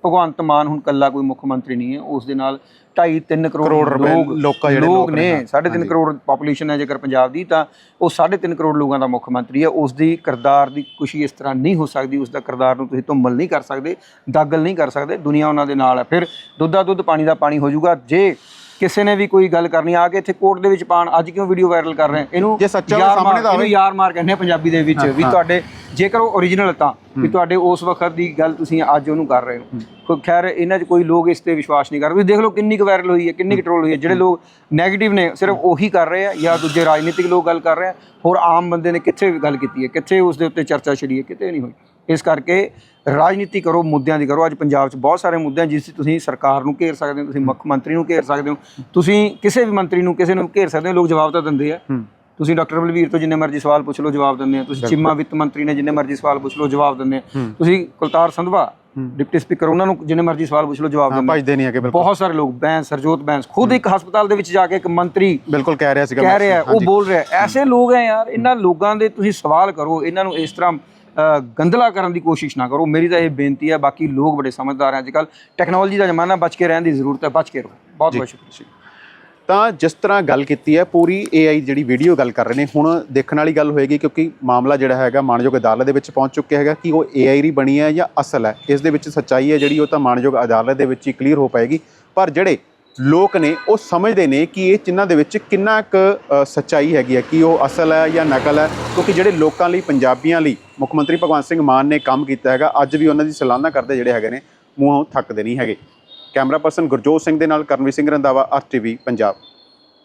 S1: ਭਗਵੰਤ ਮਾਨ ਹੁਣ ਕੱਲਾ ਕੋਈ ਮੁੱਖ ਮੰਤਰੀ ਨਹੀਂ ਹੈ ਉਸ ਦੇ ਨਾਲ 2.5 3 ਕਰੋੜ ਲੋਕ
S2: ਲੋਕਾਂ ਜਿਹੜੇ
S1: ਲੋਕ
S2: ਨੇ,
S1: ਨੇ 3.5 ਕਰੋੜ ਪਾਪੂਲੇਸ਼ਨ ਹੈ ਜੇਕਰ ਪੰਜਾਬ ਦੀ ਤਾਂ ਉਹ 3.5 ਕਰੋੜ ਲੋਕਾਂ ਦਾ ਮੁੱਖ ਮੰਤਰੀ ਹੈ। ਉਸ ਦੀ ਕਿਰਦਾਰ ਦੀ ਖੁਸ਼ੀ ਇਸ ਤਰ੍ਹਾਂ ਨਹੀਂ ਹੋ ਸਕਦੀ ਉਸ ਦਾ ਕਿਰਦਾਰ ਨੂੰ ਤੁਸੀਂ ਧੁੰਮਲ ਨਹੀਂ ਕਰ ਸਕਦੇ ਦਾਗਲ ਨਹੀਂ ਕਰ ਸਕਦੇ ਦੁਨੀਆ ਉਹਨਾਂ ਦੇ ਨਾਲ ਹੈ। ਫਿਰ ਦੁੱਧ ਦੁੱਧ ਪਾਣੀ ਦਾ ਪਾਣੀ ਹੋ ਜਾਊਗਾ। ਜੇ ਕਿਸੇ ਨੇ ਵੀ ਕੋਈ ਗੱਲ ਕਰਨੀ ਆ ਕੇ ਇੱਥੇ ਕੋਰਟ ਦੇ ਵਿੱਚ ਪਾਣ ਅੱਜ ਕਿਉਂ ਵੀਡੀਓ ਵਾਇਰਲ ਕਰ ਰਹੇ? ਇਹਨੂੰ
S2: ਜੇ ਸੱਚਾ
S1: ਯਾਰ
S2: ਸਾਹਮਣੇ ਤਾਂ
S1: ਇਹਨੂੰ ਯਾਰ ਮਾਰ ਕਹਿੰਦੇ ਪੰਜਾਬੀ ਦੇ ਵਿੱਚ ਵੀ ਤੁਹਾਡੇ ਜੇਕਰ ਉਹ ਓਰੀਜਨਲ ਤਾਂ ਵੀ ਤੁਹਾਡੇ ਉਸ ਵਕਤ ਦੀ ਗੱਲ ਤੁਸੀਂ ਅੱਜ ਉਹਨੂੰ ਕਰ ਰਹੇ ਹੋ। ਖੋ- ਖੈਰ ਇਹਨਾਂ 'ਚ ਕੋਈ ਲੋਕ ਇਸ ਤੇ ਵਿਸ਼ਵਾਸ ਨਹੀਂ ਕਰਦੇ ਤੁਸੀਂ ਦੇਖ ਲਓ ਕਿੰਨੀ ਕੁ ਵਾਇਰਲ ਹੋਈ ਹੈ ਕਿੰਨੀ ਕੁ ਟ੍ਰੋਲ ਹੋਈ ਹੈ। ਜਿਹੜੇ ਲੋਕ 네ਗੇਟਿਵ ਨੇ ਸਿਰਫ ਉਹੀ ਕਰ ਰਹੇ ਆ ਜਾਂ ਦੂਜੇ ਰਾਜਨੀਤਿਕ ਲੋਕ ਗੱਲ ਕਰ ਰਹੇ ਆ। ਹੋਰ ਆਮ ਬੰਦੇ ਨੇ ਕਿੱਥੇ ਗੱਲ ਕੀਤੀ ਹੈ? ਕਿੱਥੇ ਉਸ ਦੇ ਉੱਤੇ ਚਰਚਾ ਛਿੜੀ ਹੈ? ਕਿਤੇ ਨਹੀਂ ਹੋਈ। ਇਸ ਕਰਕੇ ਰਾਜਨੀਤੀ ਕਰੋ ਮੁੱਦਿਆਂ ਦੀ ਕਰੋ। ਅੱਜ ਪੰਜਾਬ 'ਚ ਬਹੁਤ ਸਾਰੇ ਮੁੱਦੇ ਹਨ ਜਿਸ 'ਚ ਤੁਸੀਂ ਸਰਕਾਰ ਨੂੰ ਘੇਰ ਸਕਦੇ ਹੋ ਤੁਸੀਂ ਮੁੱਖ ਮੰਤਰੀ ਨੂੰ ਘੇਰ ਸਕਦੇ ਹੋ। ਤੁਸੀਂ ਕਿਸੇ ਵੀ ਮੰਤਰੀ ਨੂੰ ਕਿਸੇ ਨੂੰ ਘੇਰ ਸਕਦੇ ਹੋ ਲੋਕ ਜਵਾਬ ਤਾਂ ਦਿੰਦੇ ਆ। ਤੁਸੀਂ ਡਾਕਟਰ ਬਲਵੀਰ ਤੋਂ ਜਿੰਨੇ ਮਰਜ਼ੀ ਸਵਾਲ ਪੁੱਛ ਲਓ ਜਵਾਬ ਦਿੰਦੇ ਆ। ਤੁਸੀਂ ਚਿੰਮਾ ਵਿੱਤ ਮੰਤਰੀ ਨੇ ਜਿੰਨੇ ਮਰਜ਼ੀ ਸਵਾਲ ਪੁੱਛ ਲਓ ਜਵਾਬ ਦਿੰਦੇ ਆ। ਤੁਸੀਂ ਕੁਲਤਾਰ ਸੰਧਵਾ ਡਿਪਟੀ ਸਪੀਕਰ ਉਹਨਾਂ ਨੂੰ ਜਿੰਨੇ ਮਰਜ਼ੀ ਸਵਾਲ ਪੁੱਛ ਲਓ ਜਵਾਬ ਦਿੰਦੇ ਆ।
S2: ਭਜਦੇ ਨਹੀਂ ਹੈਗੇ ਬਿਲਕੁਲ।
S1: ਬਹੁਤ ਸਾਰੇ ਲੋਕ ਬੈਂਸ ਸਰਜੋਤ ਬੈਂਸ ਖੁਦ ਇੱਕ ਹਸਪਤਾਲ ਦੇ ਵਿੱਚ ਜਾ ਕੇ ਇੱਕ ਮੰਤਰੀ
S2: ਬਿਲਕੁਲ ਕਹਿ ਰਿਹਾ ਸੀਗਾ
S1: ਕਹਿ। ਰਿਹਾ ਉਹ ਬੋਲ ਰਿਹਾ। ਐਸੇ ਲੋਕ ਹੈ ਯਾਰ ਇਹਨਾਂ ਲੋਕਾਂ ਦੇ ਤੁਸੀਂ ਸਵਾਲ ਕਰੋ ਇਹਨਾਂ ਨੂੰ ਇਸ ਤਰ੍ਹਾਂ ਗੰਦਲਾ ਕਰਨ ਦੀ ਕੋਸ਼ਿਸ਼ ਨਾ ਕਰੋ। ਮੇਰੀ ਤਾਂ ਇਹ ਬੇਨਤੀ ਹੈ ਬਾਕੀ ਲੋਕ ਬੜੇ ਸਮਝਦਾਰ ਹੈ ਅੱਜ ਕੱਲ ਟੈਕਨੋਲੋਜੀ ਦਾ ਜ਼ਮਾਨਾ ਬਚ ਕੇ ਰਹਿਣ ਦੀ ਜ਼ਰੂਰਤ ਹੈ ਬਚ ਕੇ ਰਹੋ। ਬਹੁਤ ਬਹੁਤ ਸ਼ੁਕਰੀਆ
S2: ਤਾਂ ਜਿਸ ਤਰ੍ਹਾਂ ਗੱਲ ਕੀਤੀ ਹੈ ਪੂਰੀ AI ਜਿਹੜੀ ਵੀਡੀਓ ਗੱਲ ਕਰ ਰਹੇ ਨੇ ਹੁਣ ਦੇਖਣ ਵਾਲੀ ਗੱਲ ਹੋਏਗੀ ਕਿਉਂਕਿ ਮਾਮਲਾ ਜਿਹੜਾ ਹੈਗਾ ਮਾਨਯੋਗ ਅਦਾਲਤ ਦੇ ਵਿੱਚ ਪਹੁੰਚ ਚੁੱਕਿਆ ਹੈਗਾ ਕਿ ਉਹ AI ਹੀ ਬਣੀ ਹੈ ਜਾਂ ਅਸਲ ਹੈ। ਇਸ ਦੇ ਵਿੱਚ ਸੱਚਾਈ ਹੈ ਜਿਹੜੀ ਉਹ ਤਾਂ ਮਾਨਯੋਗ ਅਦਾਲਤ ਦੇ ਵਿੱਚ ਹੀ ਕਲੀਅਰ ਹੋ ਪਾਏਗੀ। ਪਰ ਜਿਹੜੇ ਲੋਕ ਨੇ ਉਹ ਸਮਝਦੇ ਨੇ ਕਿ ਇਹ ਚਿੰਨ੍ਹਾਂ ਦੇ ਵਿੱਚ ਕਿੰਨਾ ਕੁ ਸੱਚਾਈ ਹੈਗੀ ਹੈ, ਕਿ ਉਹ ਅਸਲ ਹੈ ਜਾਂ ਨਕਲ ਹੈ, ਕਿਉਂਕਿ ਜਿਹੜੇ ਲੋਕਾਂ ਲਈ, ਪੰਜਾਬੀਆਂ ਲਈ ਮੁੱਖ ਮੰਤਰੀ ਭਗਵੰਤ ਸਿੰਘ ਮਾਨ ਨੇ ਕੰਮ ਕੀਤਾ ਹੈਗਾ, ਅੱਜ ਵੀ ਉਹਨਾਂ ਦੀ ਸਲਾਹਨਾ ਕਰਦੇ ਜਿਹੜੇ ਹੈਗੇ ਨੇ, ਮੂੰਹੋਂ ਥੱਕਦੇ ਨਹੀਂ ਹੈਗੇ। ਕੈਮਰਾ ਪਰਸਨ ਗੁਰਜੋਤ ਸਿੰਘ ਦੇ ਨਾਲ ਕਰਨਵੀਰ ਸਿੰਘ ਰੰਦਾਵਾ ਆਰਟੀਵੀ ਪੰਜਾਬ।